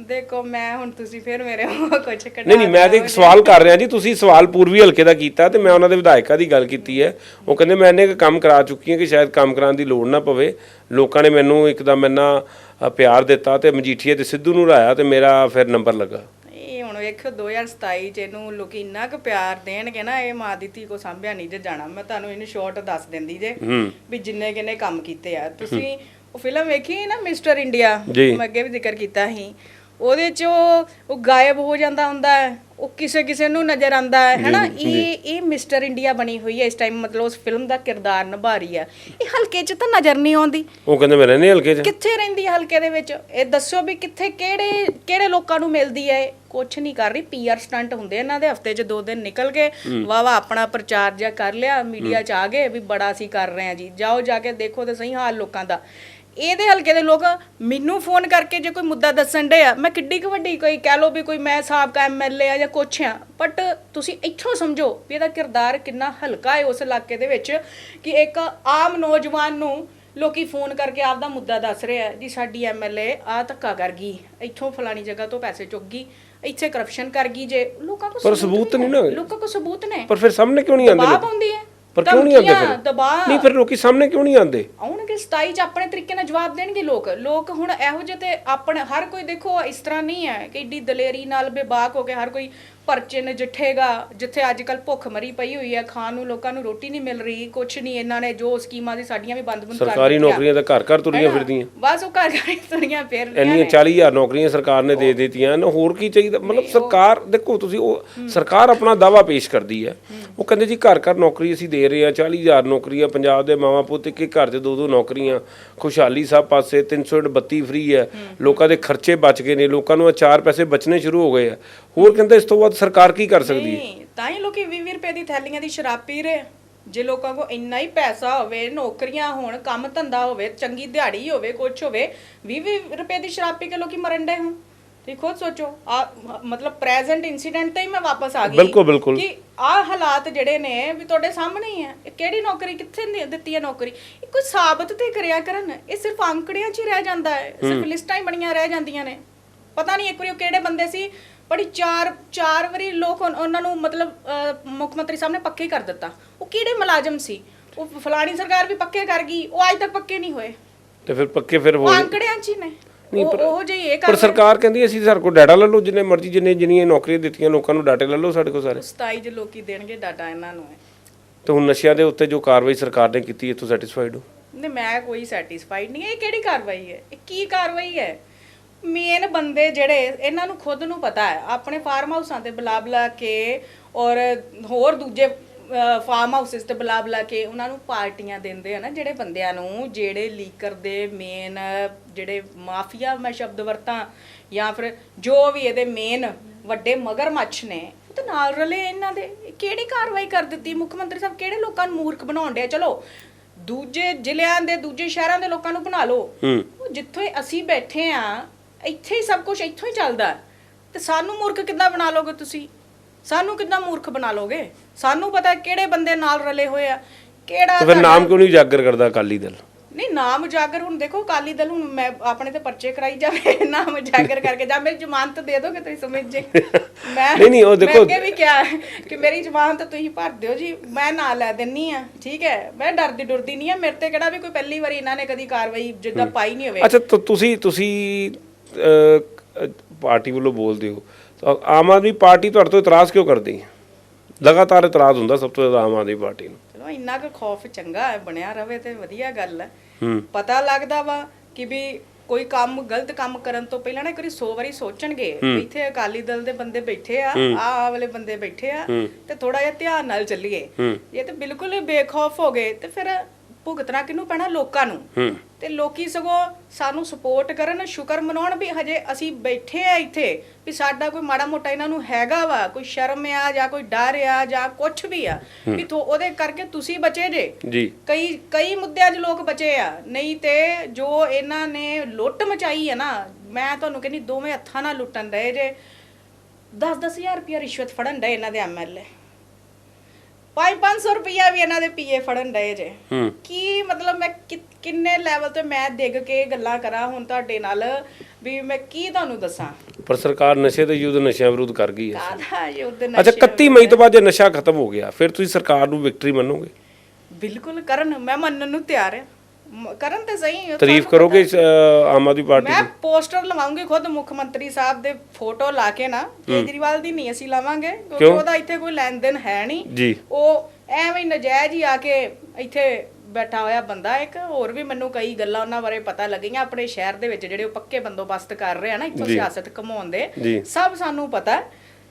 ਦੇਖੋ ਮੈਂ ਹੁਣ ਤੁਸੀਂ ਫਿਰ ਮੇਰੇ ਉਹ ਕੁਝ ਕਢਾ ਨਹੀਂ ਨਹੀਂ ਮੈਂ ਤੇ ਇੱਕ ਸਵਾਲ ਕਰ ਰਿਹਾ ਜੀ ਤੁਸੀਂ ਸਵਾਲ ਪੂਰਬੀ ਹਲਕੇ ਦਾ ਕੀਤਾ ਤੇ ਮੈਂ ਉਹਨਾਂ ਦੇ ਵਿਧਾਇਕਾਂ ਦੀ ਗੱਲ ਕੀਤੀ ਹੈ। ਉਹ ਕਹਿੰਦੇ ਮੈਂ ਇੰਨੇ ਕੁ ਕੰਮ ਕਰਾ ਚੁੱਕੀ ਹਾਂ ਕਿ ਸ਼ਾਇਦ ਕੰਮ ਕਰਾਉਣ ਦੀ ਲੋੜ ਨਾ ਪਵੇ। ਲੋਕਾਂ ਨੇ ਮੈਨੂੰ ਇੱਕਦਮ ਇੰਨਾ ਅ, ਪਿਆਰ ਦਿੱਤਾ ਤੇ ਮਜੀਠੀਏ ਤੇ ਸਿੱਧੂ ਨੂੰ ਰਾਇਆ ਤੇ ਮੇਰਾ ਫਿਰ ਨੰਬਰ ਲੱਗਾ। ਇਹ ਹੁਣ ਵੇਖੋ 2027 ਚ ਇਹਨੂੰ ਲੋਕੀ ਇੰਨਾ ਕੁ ਪਿਆਰ ਦੇਣਗੇ ਨਾ ਇਹ ਮਾਂ ਦੀ ਧੀ ਕੋ ਸਾਂਭਿਆ ਨਹੀਂ ਜੇ ਜਾਣਾ। ਮੈਂ ਤੁਹਾਨੂੰ ਇਹਨੂੰ ਸ਼ਾਰਟ ਦੱਸ ਦਿੰਦੀ ਜੇ ਹੂੰ। ਵੀ ਜਿੰਨੇ ਕਿੰਨੇ ਕੰਮ ਕੀਤੇ ਆ। ਤੁਸੀਂ ਉਹ ਫਿਲਮ ਵੇਖੀ ਨਾ ਮਿਸਟਰ ਇੰਡੀਆ? ਜੀ। ਮੈਂ ਅੱਗੇ ਵੀ ਜ਼ਿਕਰ ਕੀਤਾ ਸੀ। ਉਹਦੇ ਚ ਉਹ ਉਹ ਗਾਇਬ ਹੋ ਜਾਂਦਾ ਹੁੰਦਾ ਹੈ ਉਹ ਕਿਸੇ ਕਿਸੇ ਨੂੰ ਨਜ਼ਰ ਆਂਦਾ ਹੈ ਹੈਨਾ? ਇਹ ਇਹ ਮਿਸਟਰ ਇੰਡੀਆ ਬਣੀ ਹੋਈ ਹੈ ਇਸ ਟਾਈਮ ਮਤਲਬ ਉਸ ਫਿਲਮ ਦਾ ਕਿਰਦਾਰ ਨਿਭਾ ਰਹੀ ਹੈ। ਇਹ ਹਲਕੇ ਚ ਤਾਂ ਨਜ਼ਰ ਨਹੀਂ ਆਉਂਦੀ। ਉਹ ਕਹਿੰਦੇ ਮੈਂ ਰਹਿੰਦੇ ਹਲਕੇ 'ਚ। ਕਿੱਥੇ ਰਹਿੰਦੀ ਹੈ ਹਲਕੇ ਦੇ ਵਿੱਚ? ਇਹ ਦੱਸੋ ਵੀ ਕਿੱਥੇ ਕਿਹੜੇ ਕਿਹੜੇ ਲੋਕਾਂ ਨੂੰ ਮਿਲਦੀ ਹੈ? ਕੁਛ ਨਹੀਂ ਕਰ ਰਹੀ। ਪੀਆਰ ਸਟੰਟ ਹੁੰਦੇ ਇਹਨਾਂ ਦੇ ਹਫ਼ਤੇ 'ਚ ਦੋ ਦਿਨ ਨਿਕਲ ਕੇ ਵਾਹ ਵਾਹ ਆਪਣਾ ਪ੍ਰਚਾਰ ਜਿਹਾ ਕਰ ਲਿਆ ਮੀਡੀਆ 'ਚ ਆ ਗਏ ਵੀ ਬੜਾ ਅਸੀਂ ਕਰ ਰਹੇ ਹਾਂ ਜੀ। ਜਾਓ ਜਾ ਕੇ ਦੇਖੋ ਤੇ ਸਹੀ ਹਾਲ ਲੋਕਾਂ ਦਾ। ਇਹਦੇ ਹਲਕੇ ਦੇ ਲੋਕ ਮੈਨੂੰ ਫੋਨ ਕਰਕੇ ਜੇ ਕੋਈ ਮੁੱਦਾ ਦੱਸਣ ਦੇ ਆ ਮੈਂ ਕਿੱਡੀ ਕੁ ਵੱਡੀ ਕੋਈ ਕਹਿ ਲਓ ਵੀ ਕੋਈ ਮੈਂ ਸਾਬਕਾ ਐਮਐਲਏ ਆ ਜਾਂ ਕੁਛ ਆ ਬਟ ਤੁਸੀਂ ਇੱਥੋਂ ਸਮਝੋ ਵੀ ਇਹਦਾ ਕਿਰਦਾਰ ਕਿੰਨਾ ਹਲਕਾ ਹੈ ਉਸ ਇਲਾਕੇ ਦੇ ਵਿੱਚ ਕਿ ਇੱਕ ਆਮ ਨੌਜਵਾਨ ਨੂੰ ਲੋਕੀ ਫੋਨ ਕਰਕੇ ਆਪਦਾ ਮੁੱਦਾ ਦੱਸ ਰਹੇ ਜੀ ਸਾਡੀ ਐਮਐਲਏ ਆ ਧੱਕਾ ਕਰ ਗਈ ਇੱਥੋਂ ਫਲਾਣੀ ਜਗ੍ਹਾ ਤੋਂ ਪੈਸੇ ਚੁੱਕ ਗਈ ਇੱਥੇ ਕਰਪਸ਼ਨ ਕਰ ਗਈ ਜੇ ਲੋਕਾਂ ਕੋਲ ਪਰ ਸਬੂਤ ਨਹੀਂ ਨਾ। ਲੋਕਾਂ ਕੋਲ ਸਬੂਤ ਨੇ। ਪਰ ਫਿਰ ਸਾਹਮਣੇ ਕਿਉਂ ਨਹੀਂ ਆਉਂਦੇ ਲੋਕ? ਪਾਉਂਦੀ ਹੈ। ਪਰ ਕਿਉਂ ਨਹੀਂ ਆਉਂਦੇ ਧਮਕੀਆਂ, ਫਿਰ? ਦਬਾਅ ਨਹੀਂ ਫਿਰ ਲੋਕੀ ਸਾਹਮਣੇ ਕਿਉਂ ਨਹੀਂ ਆਉਂਦੇ? ਆਉਣਗੇ 27 ਚ ਆਪਣੇ ਤਰੀਕੇ ਨਾਲ ਜਵਾਬ ਦੇਣਗੇ ਲੋਕ। ਲੋਕ ਹੁਣ ਇਹੋ ਜਿਹੇ ਤੇ ਆਪਣੇ ਹਰ ਕੋਈ ਦੇਖੋ ਇਸ ਤਰ੍ਹਾਂ ਨਹੀਂ ਹੈ ਕਿ ਏਡੀ ਦਲੇਰੀ ਨਾਲ ਬੇਬਾਕ ਹੋ ਕੇ ਹਰ ਕੋਈ ਪਰਚੇ ਨਜਿੱਠੇਗਾ ਜਿੱਥੇ ਅੱਜ ਕੱਲ ਭੁੱਖ ਮਰੀ ਪਈ ਹੋਈ ਹੈ ਖਾਣ ਨੂੰ ਲੋਕਾਂ ਨੂੰ ਰੋਟੀ ਨਹੀਂ ਮਿਲ ਰਹੀ ਕੁਛ ਨਹੀਂ ਇਹਨਾਂ ਨੇ ਜੋ ਸਕੀਮਾਂ ਦੀ ਸਾਡੀਆਂ ਵੀ ਬੰਦ ਬੰਦ ਕਰ ਸਰਕਾਰੀ। ਨੌਕਰੀਆਂ ਤਾਂ ਘਰ ਘਰ ਤੁਰੀਆਂ? ਫਿਰਦੀਆਂ। ਬਸ ਉਹ ਘਰ ਘਰ ਹੀ ਤੁਰੀਆਂ ਫਿਰ ਇੰਨੀਆਂ 40000 ਨੌਕਰੀਆਂ ਸਰਕਾਰ ਨੇ ਦੇ ਦਿੱਤੀਆਂ ਨਾ ਹੋਰ ਕੀ ਚਾਹੀਦਾ? ਮਤਲਬ ਸਰਕਾਰ ਦੇਖੋ ਤੁਸੀਂ ਉਹ ਸਰਕਾਰ ਆਪਣਾ ਦਾਵਾ ਪੇਸ਼ ਕਰਦੀ ਹੈ। ਉਹ ਕਹਿੰਦੇ ਜੀ ਘਰ ਘਰ ਨੌਕਰੀ ਅਸੀਂ ਦੇ ਰਹੇ ਹਾਂ 40000 ਨੌਕਰੀਆਂ ਪੰਜਾਬ ਦੇ ਮਾਵਾਂ ਪੁੱਤ ਇੱਕ ਇੱਕ ਘਰ 'ਚ ਦੋ ਦੋ ਨੌਕਰੀਆਂ ਖੁਸ਼ਹਾਲੀ ਸਭ ਪਾਸੇ 332 ਫ੍ਰੀ ਹੈ। ਲੋਕਾਂ ਦੇ ਖਰਚੇ ਬਚ ਗਏ ਨੇ ਲੋਕਾਂ ਨੂੰ ਇਹ ਚਾਰ ਪੈਸੇ ਬਚਣੇ ਸ਼ੁਰੂ ਹੋ ਗਏ ਆ। ਹੋਰ ਕਹਿੰਦੇ ਇਸ ਤੋਂ ਬਾਅਦ ਸਰਕਾਰ ਕੀ ਕਰ ਸਕਦੀ ਹੈ? ਨਹੀਂ ਤਾਂ ਹੀ ਲੋਕੀ 20 ਰੁਪਏ ਦੀ ਥੈਲੀਆਂ ਦੀ ਸ਼ਰਾਬ ਪੀ ਰਹੇ। ਆ। ਜੇ ਲੋਕਾਂ ਕੋ ਇੰਨਾ ਹੀ ਪੈਸਾ ਹੋਵੇ ਨੌਕਰੀਆਂ ਹੋਣ ਕੰਮ ਧੰਦਾ ਹੋਵੇ ਚੰਗੀ ਦਿਹਾੜੀ ਹੋਵੇ ਕੁਝ ਹੋਵੇ 20 ਰੁਪਏ ਦੀ ਸ਼ਰਾਬ ਪੀ ਕੇ ਲੋਕੀ ਮਰਨ ਡੇ ਹੁਣ। ਤੁਸੀਂ ਖੁਦ ਸੋਚੋ ਆ ਮਤਲਬ ਪ੍ਰੈਜ਼ੈਂਟ ਇਨਸੀਡੈਂਟ ਤੇ ਹੀ ਮੈਂ ਵਾਪਸ ਆ ਗਈ ਬਿਲਕੁਲ, ਬਿਲਕੁਲ। ਕਿ ਆ ਹਾਲਾਤ ਜਿਹੜੇ ਨੇ ਵੀ ਤੁਹਾਡੇ ਸਾਹਮਣੇ ਹੀ ਇਹ ਕਿਹੜੀ ਨੌਕਰੀ ਕਿੱਥੇ ਨੀ- ਦਿੱਤੀ ਹੈ ਨੌਕਰੀ? ਇਹ ਕੋਈ ਸਾਬਤ ਤੇ ਕਰਿਆ ਕਰਨ? ਇਹ ਸਿਰਫ ਅੰਕੜਿਆਂ 'ਚ ਹੀ ਰਹਿ ਜਾਂਦਾ ਹੈ। ਸਿਰਫ ਲਿਸਟਾਂ ਹੀ ਬਣੀਆਂ ਰਹਿ ਜਾਂਦੀਆਂ ਨੇ। ਪਤਾ ਨਹੀਂ ਇੱਕ ਵਾਰੀ ਉਹ ਕਿਹੜੇ ਬੰਦੇ ਸੀ ਬੜੀ ਚਾਰ ਚਾਰ ਵਾਰੀ ਲੋਕ ਉਨ- ਉਹਨਾਂ ਨੂੰ ਮਤਲਬ ਅਹ, ਮੁੱਖ ਮੰਤਰੀ ਸਾਹਿਬ ਨੇ ਪੱਕੇ ਕਰ ਦਿੱਤਾ। ਉਹ ਕਿਹੜੇ ਮੁਲਾਜ਼ਮ ਸੀ? ਉਹ ਫਲਾਣੀ ਸਰਕਾਰ ਵੀ ਪੱਕੇ ਕਰ ਗਈ ਉਹ ਅੱਜ ਤੱਕ ਪੱਕੇ ਨਹੀਂ ਹੋਏ। ਤੇ ਫਿਰ ਪੱਕੇ ਫਿਰ ਉਹ ਹੋ ਅੰਕੜਿਆਂ 'ਚ ਹੀ ਨੇ। ਉਹ ਉਹ ਜਿਹੀ ਇਹ ਪਰ ਕਰ ਸਰਕਾਰ ਕਹਿੰਦੀ ਅਸੀਂ ਸਾਡੇ ਕੋਲ ਡਾਟਾ ਲੈ ਲਓ ਜਿੰਨੇ ਮਰਜ਼ੀ ਜਿੰਨੇ ਜਿੰਨੀਆਂ ਨੌਕਰੀਆਂ ਦਿੱਤੀਆਂ ਲੋਕਾਂ ਨੂੰ ਡਾਟੇ ਲੈ ਲਓ ਸਾਡੇ ਕੋਲ ਸਾਰੇ। 27 ਲੋਕੀ ਦੇਣਗੇ ਡਾਟਾ ਇਹਨਾਂ ਨੂੰ। ਤੇ ਹੁਣ ਨਸ਼ਿਆਂ ਦੇ ਉੱਤੇ ਜੋ ਕਾਰਵਾਈ ਸਰਕਾਰ ਨੇ ਕੀਤੀ ਤੁਸੀਂ ਸੈਟੀਸਫਾਈਡ ਹੋ? ਨਹੀਂ ਮੈਂ ਕੋਈ ਸੈਟੀਸਫਾਈਡ ਨਹੀਂ ਇਹ ਕਿਹੜੀ ਕਾਰਵਾਈ ਹੈ? ਇਹ ਕੀ ਕਾਰਵਾਈ ਹੈ? ਮੇਨ ਬੰਦੇ ਜਿਹੜੇ ਇਹਨਾਂ ਨੂੰ ਖੁਦ ਨੂੰ ਪਤਾ ਹੈ ਆਪਣੇ ਫਾਰਮ ਹਾਊਸਾਂ ਤੇ ਬੁਲਾ ਬੁਲਾ ਕੇ ਔਰ ਹੋਰ ਦੂਜੇ ਫਾਰਮ ਹਾਊਸਸ ਤੇ ਬੁਲਾ ਬੁਲਾ ਕੇ ਉਹਨਾਂ ਨੂੰ ਪਾਰਟੀਆਂ ਦਿੰਦੇ ਆ ਨਾ ਜਿਹੜੇ ਬੰਦਿਆਂ ਨੂੰ ਜਿਹੜੇ ਲੀਕਰ ਦੇ ਮੇਨ ਜਿਹੜੇ ਮਾਫੀਆ ਮੈਂ ਸ਼ਬਦ ਵਰਤਾਂ ਜਾਂ ਫਿਰ ਜੋ ਵੀ ਇਹਦੇ ਮੇਨ ਵੱਡੇ ਮਗਰਮੱਛ ਨੇ ਤੇ ਨਾਲ ਰਲੇ ਇਹਨਾਂ ਦੇ ਕਿਹੜੀ ਕਾਰਵਾਈ ਕਰ ਦਿੱਤੀ? ਮੁੱਖ ਮੰਤਰੀ ਸਾਹਿਬ ਕਿਹੜੇ ਲੋਕਾਂ ਨੂੰ ਮੂਰਖ ਬਣਾਉਣ ਡਿਆ ਚਲੋ ਦੂਜੇ ਜ਼ਿਲ੍ਹਿਆਂ ਦੇ ਦੂਜੇ ਸ਼ਹਿਰਾਂ ਦੇ ਲੋਕਾਂ ਨੂੰ ਬਣਾ ਲਓ। ਜਿੱਥੋਂ ਅਸੀਂ ਬੈਠੇ ਆ ਇੱਥੇ ਹੀ ਸਭ ਕੁਝ ਇੱਥੋਂ ਹੀ ਚੱਲਦਾ ਹੈ। ਤੇ ਸਾਨੂੰ ਮੂਰਖ ਕਿੱਦਾਂ ਬਣਾ ਲੋਗੇ ਤੁਸੀਂ? ਸਾਨੂੰ ਕਿੱਦਾਂ ਮੂਰਖ ਬਣਾ ਲੋਗੇ ਸਾਨੂੰ ਪਤਾ ਹੈ ਕਿਹੜੇ ਬੰਦੇ ਨਾਲ ਰਲੇ ਹੋਏ ਆ ਕਿਹੜਾ ਤੇ ਫਿਰ ਨਾਮ ਕਿਉਂ ਨਹੀਂ ਉਜਾਗਰ ਕਰਦਾ ਅਕਾਲੀ ਦਲ? ਨਹੀਂ ਨਾਮ ਉਜਾਗਰ ਹੁਣ ਦੇਖੋ ਅਕਾਲੀ ਦਲ ਹੁਣ ਮੈਂ ਆਪਣੇ ਤੇ ਪਰਚੇ ਕਰਾਈ ਜਾਵੇ ਨਾਮ ਉਜਾਗਰ ਕਰਕੇ ਜਾਂ ਮੇਰੀ ਜ਼ਮਾਨਤ ਦੇ ਦੋਗੇ ਤੁਸੀਂ ਸਮਝ ਜੇ? ਮੈਂ ਨਹੀਂ, ਨਹੀਂ, ਉਹ ਮੈਂ ਦੇਖੋ- ਅੱਗੇ ਵੀ ਕਿਹਾ ਹੈ ਕਿ ਮੇਰੀ ਜ਼ਮਾਨਤ ਤੁਸੀਂ ਭਰ ਦਿਓ ਜੀ ਮੈਂ ਨਾਂ ਲੈ ਦਿੰਨੀ ਆ ਠੀਕ ਹੈ? ਮੈਂ ਡਰਦੀ ਡਰਦੀ ਨਹੀਂ ਆ ਮੇਰੇ ਤੇ ਕਿਹੜਾ ਵੀ ਕੋਈ ਪਹਿਲੀ ਵਾਰੀ ਇਹਨਾਂ ਨੇ ਕਦੀ ਕਾਰਵਾਈ ਜਿੱਦਾਂ ਪਾਈ ਨਹੀਂ ਹੋਵੇ। ਅੱਛਾ ਤਾਂ ਤੁਸੀਂ ਤੁਸੀਂ ਪਾਰਟੀ ਵੱਲੋਂ ਬੋਲਦੇ ਹੋ। ਤਾਂ ਆਮ ਆਦਮੀ ਪਾਰਟੀ ਤੁਹਾਡੇ ਤੋਂ ਇਤਰਾਜ਼ ਕਿਉਂ ਕਰਦੀ ਹੈ? ਲਗਾਤਾਰ ਇਤਰਾਜ਼ ਹੁੰਦਾ ਸਭ ਤੋਂ ਜ਼ਿਆਦਾ ਆਮ ਆਦਮੀ ਪਾਰਟੀ ਨੂੰ। ਚਲੋ ਇੰਨਾ ਕੁ ਖੌਫ ਚੰਗਾ ਹੈ ਬਣਿਆ ਰਵੇ ਤੇ ਵਧੀਆ ਗੱਲ ਹੈ। ਪਤਾ ਲੱਗਦਾ ਵਾ ਕਿ ਵੀ ਕੋਈ ਕੰਮ ਗਲਤ ਕੰਮ ਕਰਨ ਤੋਂ ਪਹਿਲਾਂ ਨਾ ਇੱਕ ਵਾਰੀ 100 ਵਾਰੀ ਸੋਚਣਗੇ ਇੱਥੇ ਅਕਾਲੀ ਦਲ ਦੇ ਬੰਦੇ ਬੈਠੇ ਆ ਆਹ ਵਾਲੇ ਬੰਦੇ ਬੈਠੇ ਆ ਤੇ ਥੋੜਾ ਜਿਹਾ ਧਿਆਨ ਨਾਲ ਚੱਲੀਏ। ਇਹ ਤਾਂ ਬਿਲਕੁਲ ਬੇਖੌਫ ਹੋ ਗਏ ਤੇ ਫਿਰ ਭੁਗਤਣਾ ਕਿਹਨੂੰ ਪੈਣਾ? ਲੋਕਾਂ ਨੂੰ। ਹੂੰ। ਤੇ ਲੋਕੀ ਸਗੋਂ ਸਾਨੂੰ ਸਪੋਰਟ ਕਰਨ ਸ਼ੁਕਰ ਮਨਾਉਣ ਵੀ ਹਜੇ ਅਸੀਂ ਬੈਠੇ ਆ ਇੱਥੇ ਵੀ ਸਾਡਾ ਕੋਈ ਮਾੜਾ ਮੋਟਾ ਇਹਨਾਂ ਨੂੰ ਹੈਗਾ ਵਾ ਕੋਈ ਸ਼ਰਮ ਆ ਜਾਂ ਕੋਈ ਡਰ ਆ ਜਾਂ ਕੁਝ ਵੀ ਆ ਵੀ ਤੋ ਉਹਦੇ ਕਰਕੇ ਤੁਸੀਂ ਬਚੇ ਜੇ। ਜੀ। ਕਈ ਕਈ ਮੁੱਦਿਆਂ 'ਚ ਲੋਕ ਬਚੇ ਆ। ਨਹੀਂ ਤੇ ਜੋ ਇਹਨਾਂ ਨੇ ਲੁੱਟ ਮਚਾਈ ਹੈ ਨਾ ਮੈਂ ਤੁਹਾਨੂੰ ਕਹਿੰਦੀ ਦੋਵੇਂ ਹੱਥਾਂ ਨਾਲ ਲੁੱਟਣ ਡਏ ਜੇ। 10-10000 ਰੁਪਇਆ ਰਿਸ਼ਵਤ ਫੜਨ ਡਏ ਇਹਨਾਂ ਦੇ ਐਮਐਲਏ 5-500 ਰੁਪਇਆ ਵੀ ਇਹਨਾਂ ਦੇ ਪੀਏ ਫੜਨ ਡਏ ਜੇ। ਹੂੰ। ਕੀ ਮਤਲਬ ਮੈਂ ਕਿ- ਕਿੰਨੇ ਲੈਵਲ ਤੇ ਮੈਂ ਡਿੱਗ ਕੇ ਗੱਲਾਂ ਕਰਾਂ ਹੁਣ ਤੁਹਾਡੇ ਨਾਲ? ਵੀ ਮੈਂ ਕੀ ਤੁਹਾਨੂੰ ਦੱਸਾਂ? ਪਰ ਸਰਕਾਰ ਨਸ਼ੇ ਦੇ ਯੁੱਧ ਨਸ਼ਿਆਂ ਵਿਰੁੱਧ ਕਰ ਗਈ ਹੈ। ਕਾਹਦਾ ਯੁੱਧ ਅੱਛਾ 31 ਮਈ ਤੋਂ ਬਾਅਦ ਜੇ ਨਸ਼ਾ ਖਤਮ ਹੋ ਗਿਆ ਫਿਰ ਤੁਸੀਂ ਸਰਕਾਰ ਨੂੰ ਵਿਕਟਰੀ ਮੰਨੋਗੇ? ਬਿਲਕੁਲ ਕਰਨ ਮੈਂ ਮੰਨਣ ਨੂੰ ਤਿਆਰ ਹਾਂ। ਮ- ਕਰਨ ਤੇ ਸਹੀ ਤਾਰੀਫ ਤੁਹਾਨੂੰ ਕਰੋਗੇ ਇਸ, ਆਮ ਆਦਮੀ ਪਾਰਟੀ ਮੈਂ ਦੀ ਪੋਸਟਰ ਲਵਾਉਂਗੀ ਖੁਦ ਮੁੱਖ ਮੰਤਰੀ ਸਾਹਿਬ ਦੇ ਫੋਟੋ ਲਾ ਕੇ ਨਾ ਕੇਜਰੀਵਾਲ ਦੀ ਨਹੀਂ ਅਸੀਂ ਲਵਾਂਗੇ ਕਿਉਂਕਿ ਕਿਉਂ? ਉਹਦਾ ਇੱਥੇ ਕੋਈ ਲੈਣ ਦੇਣ ਹੈ ਨਹੀਂ ਜੀ ਉਹ ਐਵੇਂ ਹੀ ਨਜਾਇਜ਼ ਹੀ ਆ ਕੇ ਇੱਥੇ ਬੈਠਾ ਹੋਇਆ ਬੰਦਾ ਇੱਕ ਹੋਰ ਵੀ ਮੈਨੂੰ ਕਈ ਗੱਲਾਂ ਉਹਨਾਂ ਬਾਰੇ ਪਤਾ ਲੱਗੀਆਂ ਆਪਣੇ ਸ਼ਹਿਰ ਦੇ ਵਿੱਚ ਜਿਹੜੇ ਉਹ ਪੱਕੇ ਬੰਦੋਬਸਤ ਕਰ ਰਹੇ ਆ ਨਾ ਇੱਥੋਂ ਜੀ। ਸਿਆਸਤ ਘਮਾਉਣ ਦੇ ਜੀ। ਸਭ ਸਾਨੂੰ ਪਤਾ ਹੈ।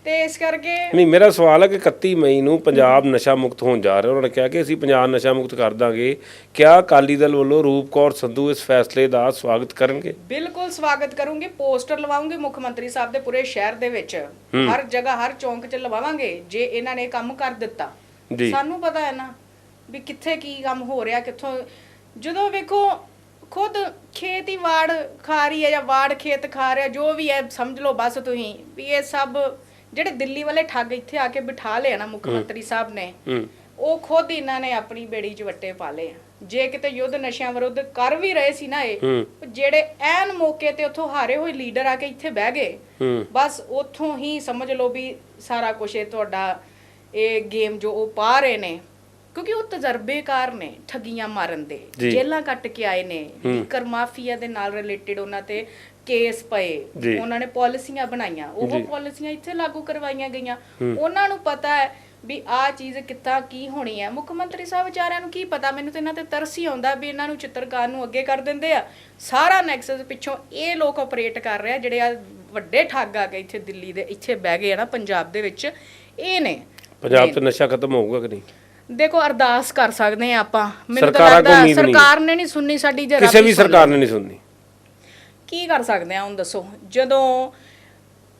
ਤੇ ਇਸ ਕਰਕੇ ਨਹੀਂ ਮੇਰਾ ਸਵਾਲ ਹੈ ਕਿ 31 ਮਈ ਨੂੰ ਪੰਜਾਬ ਨਸ਼ਾ ਮੁਕਤ ਹੋਣ ਜਾ ਰਿਹਾ ਉਹਨਾਂ ਨੇ ਕਿਹਾ ਕਿ ਅਸੀਂ ਪੰਜਾਬ ਨਸ਼ਾ ਮੁਕਤ ਕਰ ਦਾਂਗੇ। ਕਿਆ ਅਕਾਲੀ ਦਲ ਵੱਲੋਂ ਰੂਪ ਕੌਰ ਸੰਧੂ ਇਸ ਫੈਸਲੇ ਦਾ ਸਵਾਗਤ ਕਰਨਗੇ? ਬਿਲਕੁਲ ਸਵਾਗਤ ਕਰੂੰਗੀ। ਪੋਸਟਰ ਲਵਾਉਂਗੀ ਮੁੱਖ ਮੰਤਰੀ ਸਾਹਿਬ ਦੇ ਪੂਰੇ ਸ਼ਹਿਰ ਦੇ ਵਿੱਚ। ਹਰ ਜਗ੍ਹਾ ਹਰ ਚੌਂਕ 'ਚ ਲਵਾਵਾਂਗੇ ਜੇ ਇਹਨਾਂ ਨੇ ਕੰਮ ਕਰ ਦਿੱਤਾ। ਜੀ। ਸਾਨੂੰ ਪਤਾ ਹੈ ਨਾ ਵੀ ਕਿੱਥੇ ਕੀ ਕੰਮ ਹੋ ਰਿਹਾ ਕਿੱਥੋਂ। ਜਦੋਂ ਵੇਖੋ ਖੁਦ ਖੇਤ ਹੀ ਵਾੜ ਖਾ ਰਹੀ ਹੈ ਜਾਂ ਵਾੜ ਖੇਤ ਖਾ ਰਿਹਾ ਜੋ ਵੀ ਹੈ ਸਮਝ ਲਓ ਬਸ ਤੁਸੀਂ ਵੀ ਇਹ ਸਭ ਜਿਹੜੇ ਦਿੱਲੀ ਵਾਲੇ ਠੱਗ ਇੱਥੇ ਆ ਕੇ ਬਿਠਾ ਲਿਆ ਨਾ ਮੁੱਖ ਮੰਤਰੀ ਸਾਹਿਬ ਨੇ ਉਹ ਖੁਦ ਇਹਨਾਂ ਨੇ ਆਪਣੀ ਬੇੜੀ 'ਚ ਵੱਟੇ ਪਾ ਲਏ ਜੇ ਕਿਤੇ ਯੁੱਧ ਨਸ਼ਿਆਂ ਵਿਰੁੱਧ ਕਰ ਵੀ ਰਹੇ ਸੀ ਨਾ ਇਹ ਜਿਹੜੇ ਐਨ ਮੌਕੇ ਤੇ ਉੱਥੋਂ ਹਾਰੇ ਹੋਏ ਲੀਡਰ ਆ ਕੇ ਇੱਥੇ ਬਹਿ ਗਏ ਬਸ ਉੱਥੋਂ ਹੀ ਸਮਝ ਲਓ ਵੀ ਸਾਰਾ ਕੁਝ ਇਹ ਤੁਹਾਡਾ ਇਹ ਗੇਮ ਜੋ ਉਹ ਪਾ ਰਹੇ ਨੇ ਕਿਉਂਕਿ ਉਹ ਤਜਰਬੇਕਾਰ ਨੇ ਠੱਗੀਆਂ ਮਾਰਨ ਦੇ। ਜੇਲਾਂ ਕੱਟ ਕੇ ਆਏ ਨੇ ਲਿਕਰ ਮਾਫੀਆ ਦੇ ਨਾਲ ਰਿਲੇਟਡ ਉਹਨਾਂ ਤੇ ਕੇਸ ਪਏ ਜੀ। ਉਹਨਾਂ ਨੇ ਪਾਲਿਸੀਆਂ ਬਣਾਈਆਂ। ਉਹ ਪਾਲਿਸੀਆਂ ਇੱਥੇ ਲਾਗੂ ਕਰਵਾਈਆਂ ਗਈਆਂ। ਉਹਨਾਂ ਨੂੰ ਪਤਾ ਹੈ ਵੀ ਆਹ ਚੀਜ਼ ਕਿੱਦਾਂ ਕੀ ਹੋਣੀ ਹੈ। ਮੁੱਖ ਮੰਤਰੀ ਸਾਹਿਬ ਵਿਚਾਰਿਆਂ ਨੂੰ ਕੀ ਪਤਾ? ਮੈਨੂੰ ਤੇ ਇਹਨਾਂ ਤੇ ਤਰਸ ਹੀ ਆਉਂਦਾ ਵੀ ਇਹਨਾਂ ਨੂੰ ਚਿੱਤਰਕਾਰ ਨੂੰ ਅੱਗੇ ਕਰ ਦਿੰਦੇ ਆ। ਸਾਰਾ ਨੈਕਸਸ ਪਿੱਛੋਂ ਇਹ ਲੋਕ ਆਪਰੇਟ ਕਰ ਰਹੇ ਆ ਜਿਹੜੇ ਆ ਵੱਡੇ ਠੱਗ ਆ ਗਏ ਇੱਥੇ ਦਿੱਲੀ ਦੇ ਇੱਥੇ ਬਹਿ ਗਏ ਆ ਨਾ ਪੰਜਾਬ ਦੇ ਵਿੱਚ। ਇਹ ਨੇ। ਪੰਜਾਬ 'ਚ ਨਸ਼ਾ ਖਤਮ ਹੋਊਗਾ ਕਿ ਨਹੀਂ? ਦੇਖੋ ਅਰਦਾਸ ਕਰ ਸਕਦੇ ਆ ਆਪਾਂ। ਮੈਨੂੰ ਤਾਂ ਸਰਕਾਰਾਂ ਕੋਲ ਲੱਗਦਾ ਉਮੀਦ ਨਹੀਂ। ਹੈ। ਸਰਕਾਰ ਨੇ ਨਹੀਂ ਸੁਣਨੀ ਸਾਡੀ ਜੇ ਰੱਬ ਕਿਸੇ ਹੀ ਵੀ ਸਰਕਾਰ ਨੇ ਨਹੀਂ ਸੁਣਨੀ। ਕੀ ਕਰ ਸਕਦੇ ਆ ਹੁਣ ਦੱਸੋ। ਜਦੋਂ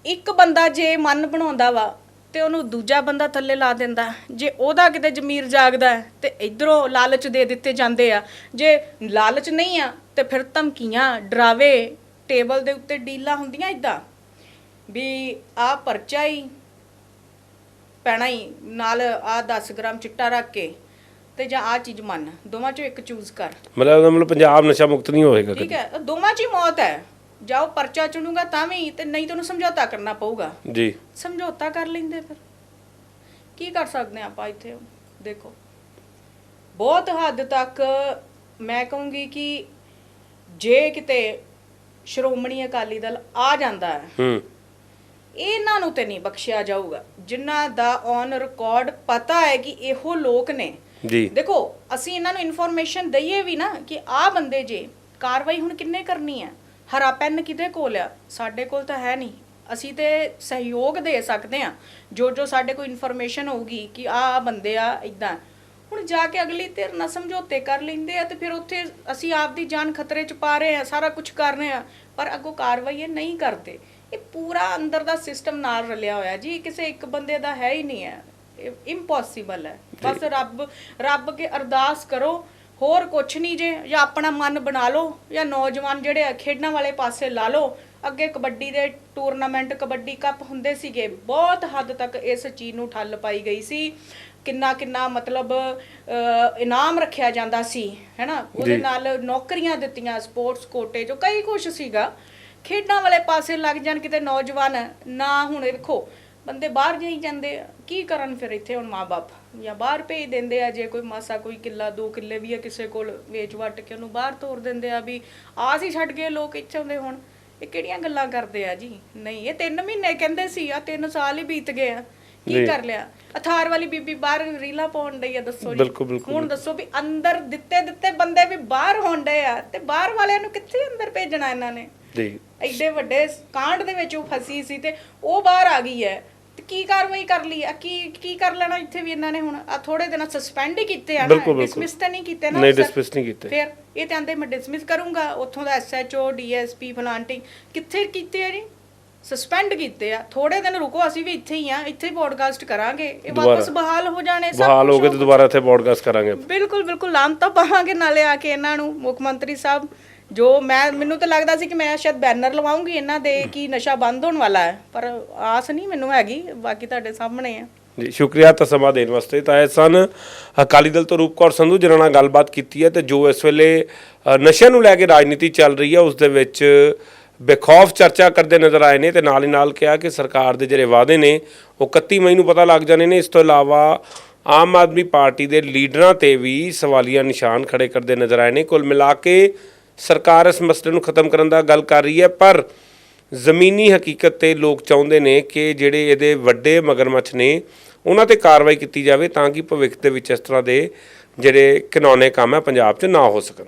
ਇੱਕ ਬੰਦਾ ਜੇ ਮਨ ਬਣਾਉਂਦਾ ਵਾ ਤੇ ਉਹਨੂੰ ਦੂਜਾ ਬੰਦਾ ਥੱਲੇ ਲਾ ਦਿੰਦਾ ਜੇ ਉਹਦਾ ਕਿਤੇ ਜ਼ਮੀਰ ਜਾਗਦਾ ਹੈ, ਤੇ ਇਧਰੋਂ ਲਾਲਚ ਦੇ ਦਿੱਤੇ ਜਾਂਦੇ ਆ। ਜੇ ਲਾਲਚ ਨਹੀਂ ਆ ਤੇ ਫਿਰ ਧਮਕੀਆਂ ਡਰਾਵੇ ਟੇਬਲ ਦੇ ਉੱਤੇ ਡੀਲਾਂ ਹੁੰਦੀਆਂ ਇਦਾਂ ਵੀ ਆ ਪਰਚਾ ਹੀ ਪੈਣਾ ਹੀ ਨਾਲ ਆ 10 ਗ੍ਰਾਮ ਚਿੱਟਾ ਰੱਖ ਕੇ। ਤੇ ਜਾਂ ਆ ਚੀਜ਼ ਮੰਨ ਦੋਵਾਂ ਚੋਂ ਇੱਕ ਚੂਜ਼ ਕਰ। ਮਤਲਬ ਉਹਦਾ ਮਤਲਬ ਪੰਜਾਬ ਨਸ਼ਾ ਮੁਕਤ ਨਹੀਂ ਹੋਏਗਾ ਠੀਕ ਕਦੇ। ਹੈ ਦੋਵਾਂ 'ਚ ਹੀ ਮੌਤ ਹੈ। ਜਾਓ ਪਰਚਾ ਚੁਣੂਗਾ ਤਾਂ ਵੀ ਤੇ ਨਹੀਂ ਤੈਨੂੰ ਸਮਝੌਤਾ ਕਰਨਾ ਪਊਗਾ। ਜੀ। ਸਮਝੌਤਾ ਕਰ ਲੈਂਦੇ ਫਿਰ। ਕੀ ਕਰ ਸਕਦੇ ਹਾਂ ਆਪਾਂ ਇੱਥੇ? ਦੇਖੋ। ਬਹੁਤ ਹੱਦ ਤੱਕ ਮੈਂ ਕਹੂੰਗੀ ਕਿ ਜੇ ਕਿਤੇ ਸ਼੍ਰੋਮਣੀ ਅਕਾਲੀ ਦਲ ਆ ਜਾਂਦਾ ਹੈ ਹੂੰ। ਇਹਨਾਂ ਨੂੰ ਤੇ ਨਹੀਂ ਬਖਸ਼ਿਆ ਜਾਊਗਾ। ਜਿਨ੍ਹਾਂ ਦਾ ਔਨ ਰਿਕਾਰਡ ਪਤਾ ਹੈ ਕਿ ਇਹੋ ਲੋਕ ਨੇ ਜੀ। ਦੇਖੋ, ਅਸੀਂ ਇਹਨਾਂ ਨੂੰ ਇਨਫੋਰਮੇਸ਼ਨ ਦਈਏ ਵੀ ਨਾ ਕਿ ਆਹ ਬੰਦੇ ਜੇ ਕਾਰਵਾਈ ਹੁਣ ਕਿੰਨੇ ਕਰਨੀ ਹੈ? ਹਰਾ ਪੈਨ ਕਿਹਦੇ ਕੋਲ ਆ? ਸਾਡੇ ਕੋਲ ਤਾਂ ਹੈ ਨਹੀਂ। ਅਸੀਂ ਤੇ ਸਹਿਯੋਗ ਦੇ ਸਕਦੇ ਆ ਜੋ ਜੋ ਸਾਡੇ ਕੋਲ ਇਨਫੋਰਮੇਸ਼ਨ ਹੋਊਗੀ ਕਿ ਆਹ ਬੰਦੇ ਆ ਇਦਾਂ ਹੁਣ ਜਾ ਕੇ ਅਗਲੀ ਧਿਰ ਨਾਲ ਸਮਝੌਤੇ ਕਰ ਲੈਂਦੇ ਆ ਤੇ ਫਿਰ ਉੱਥੇ ਅਸੀਂ ਆਪ ਦੀ ਜਾਨ ਖਤਰੇ 'ਚ ਪਾ ਰਹੇ ਆ ਸਾਰਾ ਕੁਝ ਕਰ ਰਹੇ ਆ ਪਰ ਅੱਗੋਂ ਕਾਰਵਾਈ ਇਹ ਨਹੀਂ ਕਰਦੇ। ਇਹ ਪੂਰਾ ਅੰਦਰ ਦਾ ਸਿਸਟਮ ਨਾਲ ਰਲਿਆ ਹੋਇਆ ਜੀ। ਕਿਸੇ ਇੱਕ ਬੰਦੇ ਦਾ ਹੈ ਹੀ ਨਹੀਂ ਹੈ। ਇੰਪੋਸੀਬਲ ਹੈ। ਬਸ ਰੱਬ ਰੱਬ ਕੇ ਅਰਦਾਸ ਕਰੋ ਹੋਰ ਕੁਛ ਨਹੀਂ ਜੇ ਜਾਂ ਆਪਣਾ ਮਨ ਬਣਾ ਲਓ ਜਾਂ ਨੌਜਵਾਨ ਜਿਹੜੇ ਖੇਡਾਂ ਵਾਲੇ ਪਾਸੇ ਲਾ ਲਓ। ਅੱਗੇ ਕਬੱਡੀ ਦੇ ਟੂਰਨਾਮੈਂਟ ਕਬੱਡੀ ਕੱਪ ਹੁੰਦੇ ਸੀਗੇ ਬਹੁਤ ਹੱਦ ਤੱਕ ਇਸ ਚੀਜ਼ ਨੂੰ ਠੱਲ ਪਾਈ ਗਈ ਸੀ। ਕਿੰਨਾ ਕਿੰਨਾ ਮਤਲਬ ਇਨਾਮ ਰੱਖਿਆ ਜਾਂਦਾ ਸੀ ਹੈਨਾ? ਉਹਦੇ। ਨਾਲ ਨੌਕਰੀਆਂ ਦਿੱਤੀਆਂ ਸਪੋਰਟਸ ਕੋਟੇ ਜੋ ਕਈ ਕੁਝ ਸੀਗਾ। ਖੇਡਾਂ ਵਾਲੇ ਪਾਸੇ ਲੱਗ ਜਾਣ ਕਿਤੇ ਨੌਜਵਾਨ ਨਾ ਹੁਣ ਦੇਖੋ ਬੰਦੇ ਬਾਹਰ ਜਾਈ ਜਾਂਦੇ ਆ। ਕੀ ਕਰਨ ਫਿਰ ਇੱਥੇ ਹੁਣ ਮਾਪੇ ਜਾਂ ਬਾਹਰ ਭੇਜ ਦਿੰਦੇ ਆ ਜੇ ਕੋਈ ਮਾਸਾ ਕੋਈ ਕਿੱਲਾ ਦੋ ਕਿੱਲੇ ਵੀ ਆ ਕਿਸੇ ਕੋਲ ਵੇਚ ਵੱਟ ਕੇ ਉਹਨੂੰ ਬਾਹਰ ਤੋਰ ਦਿੰਦੇ ਆ ਵੀ ਆਸ ਹੀ ਛੱਡ ਕੇ ਲੋਕ ਇੱਥੇ ਹੁੰਦੇ ਹੁਣ। ਇਹ ਕਿਹੜੀਆਂ ਗੱਲਾਂ ਕਰਦੇ ਆ ਜੀ? ਨਹੀਂ ਇਹ 3 ਮਹੀਨੇ ਕਹਿੰਦੇ ਸੀ ਆ 3 ਸਾਲ ਹੀ ਬੀਤ ਗਏ ਆ। ਕੀ। ਕਰ ਲਿਆ? ਅਥਾਰ ਵਾਲੀ ਬੀਬੀ ਬਾਹਰ ਰੀਲਾ ਪਾਉਣ ਡਈ ਆ ਦੱਸੋ ਜੀ। ਹੁਣ ਦੱਸੋ ਵੀ ਅੰਦਰ ਦਿੱਤੇ ਦਿੱਤੇ ਬੰਦੇ ਵੀ ਬਾਹਰ ਹੋਣ ਡਏ ਆ ਤੇ ਬਾਹਰ ਵਾਲਿਆਂ ਨੂੰ ਕਿੱਥੇ ਅੰਦਰ ਭੇਜਣਾ ਇਹਨਾਂ ਨੇ? ਜੀ ਐਡੇ ਵੱਡੇ ਕਾਂਡ ਦੇ ਵਿੱਚ ਉਹ ਫਸੀ ਸੀ ਤੇ ਉਹ ਬਾਹਰ ਆ ਗਈ ਹੈ। ਕੀ ਕਾਰਵਾਈ ਕਰ ਲਈ? ਆ ਕੀ ਕੀ ਕਰ ਲੈਣਾ ਇੱਥੇ ਵੀ ਇਹਨਾਂ ਨੇ ਹੁਣ? ਆ ਥੋੜੇ ਦਿਨ ਸਸਪੈਂਡ ਹੀ ਕੀਤੇ ਆ ਬਿਲਕੁਲ, ਬਿਲਕੁਲ। ਡਿਸਮਿਸ ਤਾਂ ਨਹੀਂ ਕੀਤੇ ਨਾ ਨਹੀਂ dismiss ਨਹੀਂ ਕੀਤੇ। ਫਿਰ ਇਹ ਤੇ ਆਂਦੇ ਮੈਂ ਡਿਸਮਿਸ ਕਰੂੰਗਾ। ਉੱਥੋਂ ਦਾ ਐਸਐਚਓ ਡੀਐਸਪੀ ਫਲਾਂਟਿੰਗ ਕਿੱਥੇ ਕੀਤੇ ਆ ਜੀ? ਸਸਪੈਂਡ ਕੀਤੇ ਆ। ਥੋੜੇ ਦਿਨ ਰੁਕੋ ਅਸੀਂ ਵੀ ਇੱਥੇ ਹੀ ਆ। ਇੱਥੇ ਹੀ ਪੋਡਕਾਸਟ ਕਰਾਂਗੇ। ਇਹ ਦੁਬਾਰਾ। ਵਾਪਸ ਬਹਾਲ ਹੋ ਜਾਣੇ ਸਭ ਬਹਾਲ ਹੋ ਕੁਛ ਗਏ ਤੇ ਦੁਬਾਰਾ ਇੱਥੇ ਪੋਡਕਾਸਟ ਕਰਾਂਗੇ ਬਿਲਕੁਲ ਬਿਲਕੁਲ। ਲਾਮ ਤਾਂ ਪਾਵਾਂਗੇ ਨਾਲੇ ਆ ਕੇ ਇਹਨਾਂ ਨੂੰ ਮੁੱਖ ਮੰਤਰੀ ਸਾਹਿਬ। ਜੋ ਮੈਂ, ਮੈਨੂੰ ਤਾਂ ਲੱਗਦਾ ਸੀ ਕਿ ਮੈਂ ਸ਼ਾਇਦ ਬੈਨਰ ਲਵਾਉਂਗੀ ਇਹਨਾਂ ਦੇ ਕਿ ਨਸ਼ਾ ਬੰਦ ਹੋਣ ਵਾਲਾ ਹੈ, ਪਰ ਆਸ ਨਹੀਂ ਮੈਨੂੰ ਹੈਗੀ, ਬਾਕੀ ਤੁਹਾਡੇ ਸਾਹਮਣੇ ਆ। ਜੀ, ਸ਼ੁਕਰੀਆ ਤਾਂ ਸਮਾਂ ਦੇਣ ਵਾਸਤੇ। ਤਾਂ ਇਹ ਸਨ, ਅਕਾਲੀ ਦਲ ਤੋਂ ਰੂਪਕੌਰ ਸੰਧੂ, ਜਿਨ੍ਹਾਂ ਨਾਲ ਗੱਲਬਾਤ ਕੀਤੀ ਹੈ ਤੇ ਜੋ ਇਸ ਵੇਲੇ ਨਸ਼ਿਆਂ ਨੂੰ ਲੈ ਕੇ ਰਾਜਨੀਤੀ ਚੱਲ ਰਹੀ ਹੈ, ਉਸ ਦੇ ਵਿੱਚ ਬੇਖੌਫ ਚਰਚਾ ਕਰਦੇ ਨਜ਼ਰ ਆਏ ਨੇ ਤੇ ਨਾਲ ਹੀ ਨਾਲ ਕਿਹਾ ਕਿ ਸਰਕਾਰ ਦੇ ਜਿਹੜੇ ਵਾਅਦੇ ਨੇ, ਉਹ 31 ਮਈ ਨੂੰ ਪਤਾ ਲੱਗ ਜਾਣੇ ਨੇ। ਇਸ ਤੋਂ ਇਲਾਵਾ ਆਮ ਆਦਮੀ ਪਾਰਟੀ ਦੇ ਲੀਡਰਾਂ ਤੇ ਵੀ ਸਵਾਲੀਆ ਨਿਸ਼ਾਨ ਖੜੇ ਕਰਦੇ ਨਜ਼ਰ ਆਏ ਨੇ। ਕੁੱਲ ਮਿਲਾ ਕੇ ਸਰਕਾਰ ਇਸ ਮਸਲੇ ਨੂੰ ਖਤਮ ਕਰਨ ਦਾ ਗੱਲ ਕਰ ਰਹੀ ਹੈ, ਪਰ ਜ਼ਮੀਨੀ ਹਕੀਕਤ ਤੇ ਲੋਕ ਚਾਹੁੰਦੇ ਨੇ ਕਿ ਜਿਹੜੇ ਇਹਦੇ ਵੱਡੇ ਮਗਰਮੱਛ ਨੇ, ਉਹਨਾਂ ਤੇ ਕਾਰਵਾਈ ਕੀਤੀ ਜਾਵੇ ਤਾਂ ਕਿ ਭਵਿੱਖ ਦੇ ਵਿੱਚ ਇਸ ਤਰ੍ਹਾਂ ਦੇ ਜਿਹੜੇ ਘਿਨੌਣੇ ਕੰਮ ਹੈ, ਪੰਜਾਬ 'ਚ ਨਾ ਹੋ ਸਕਣ।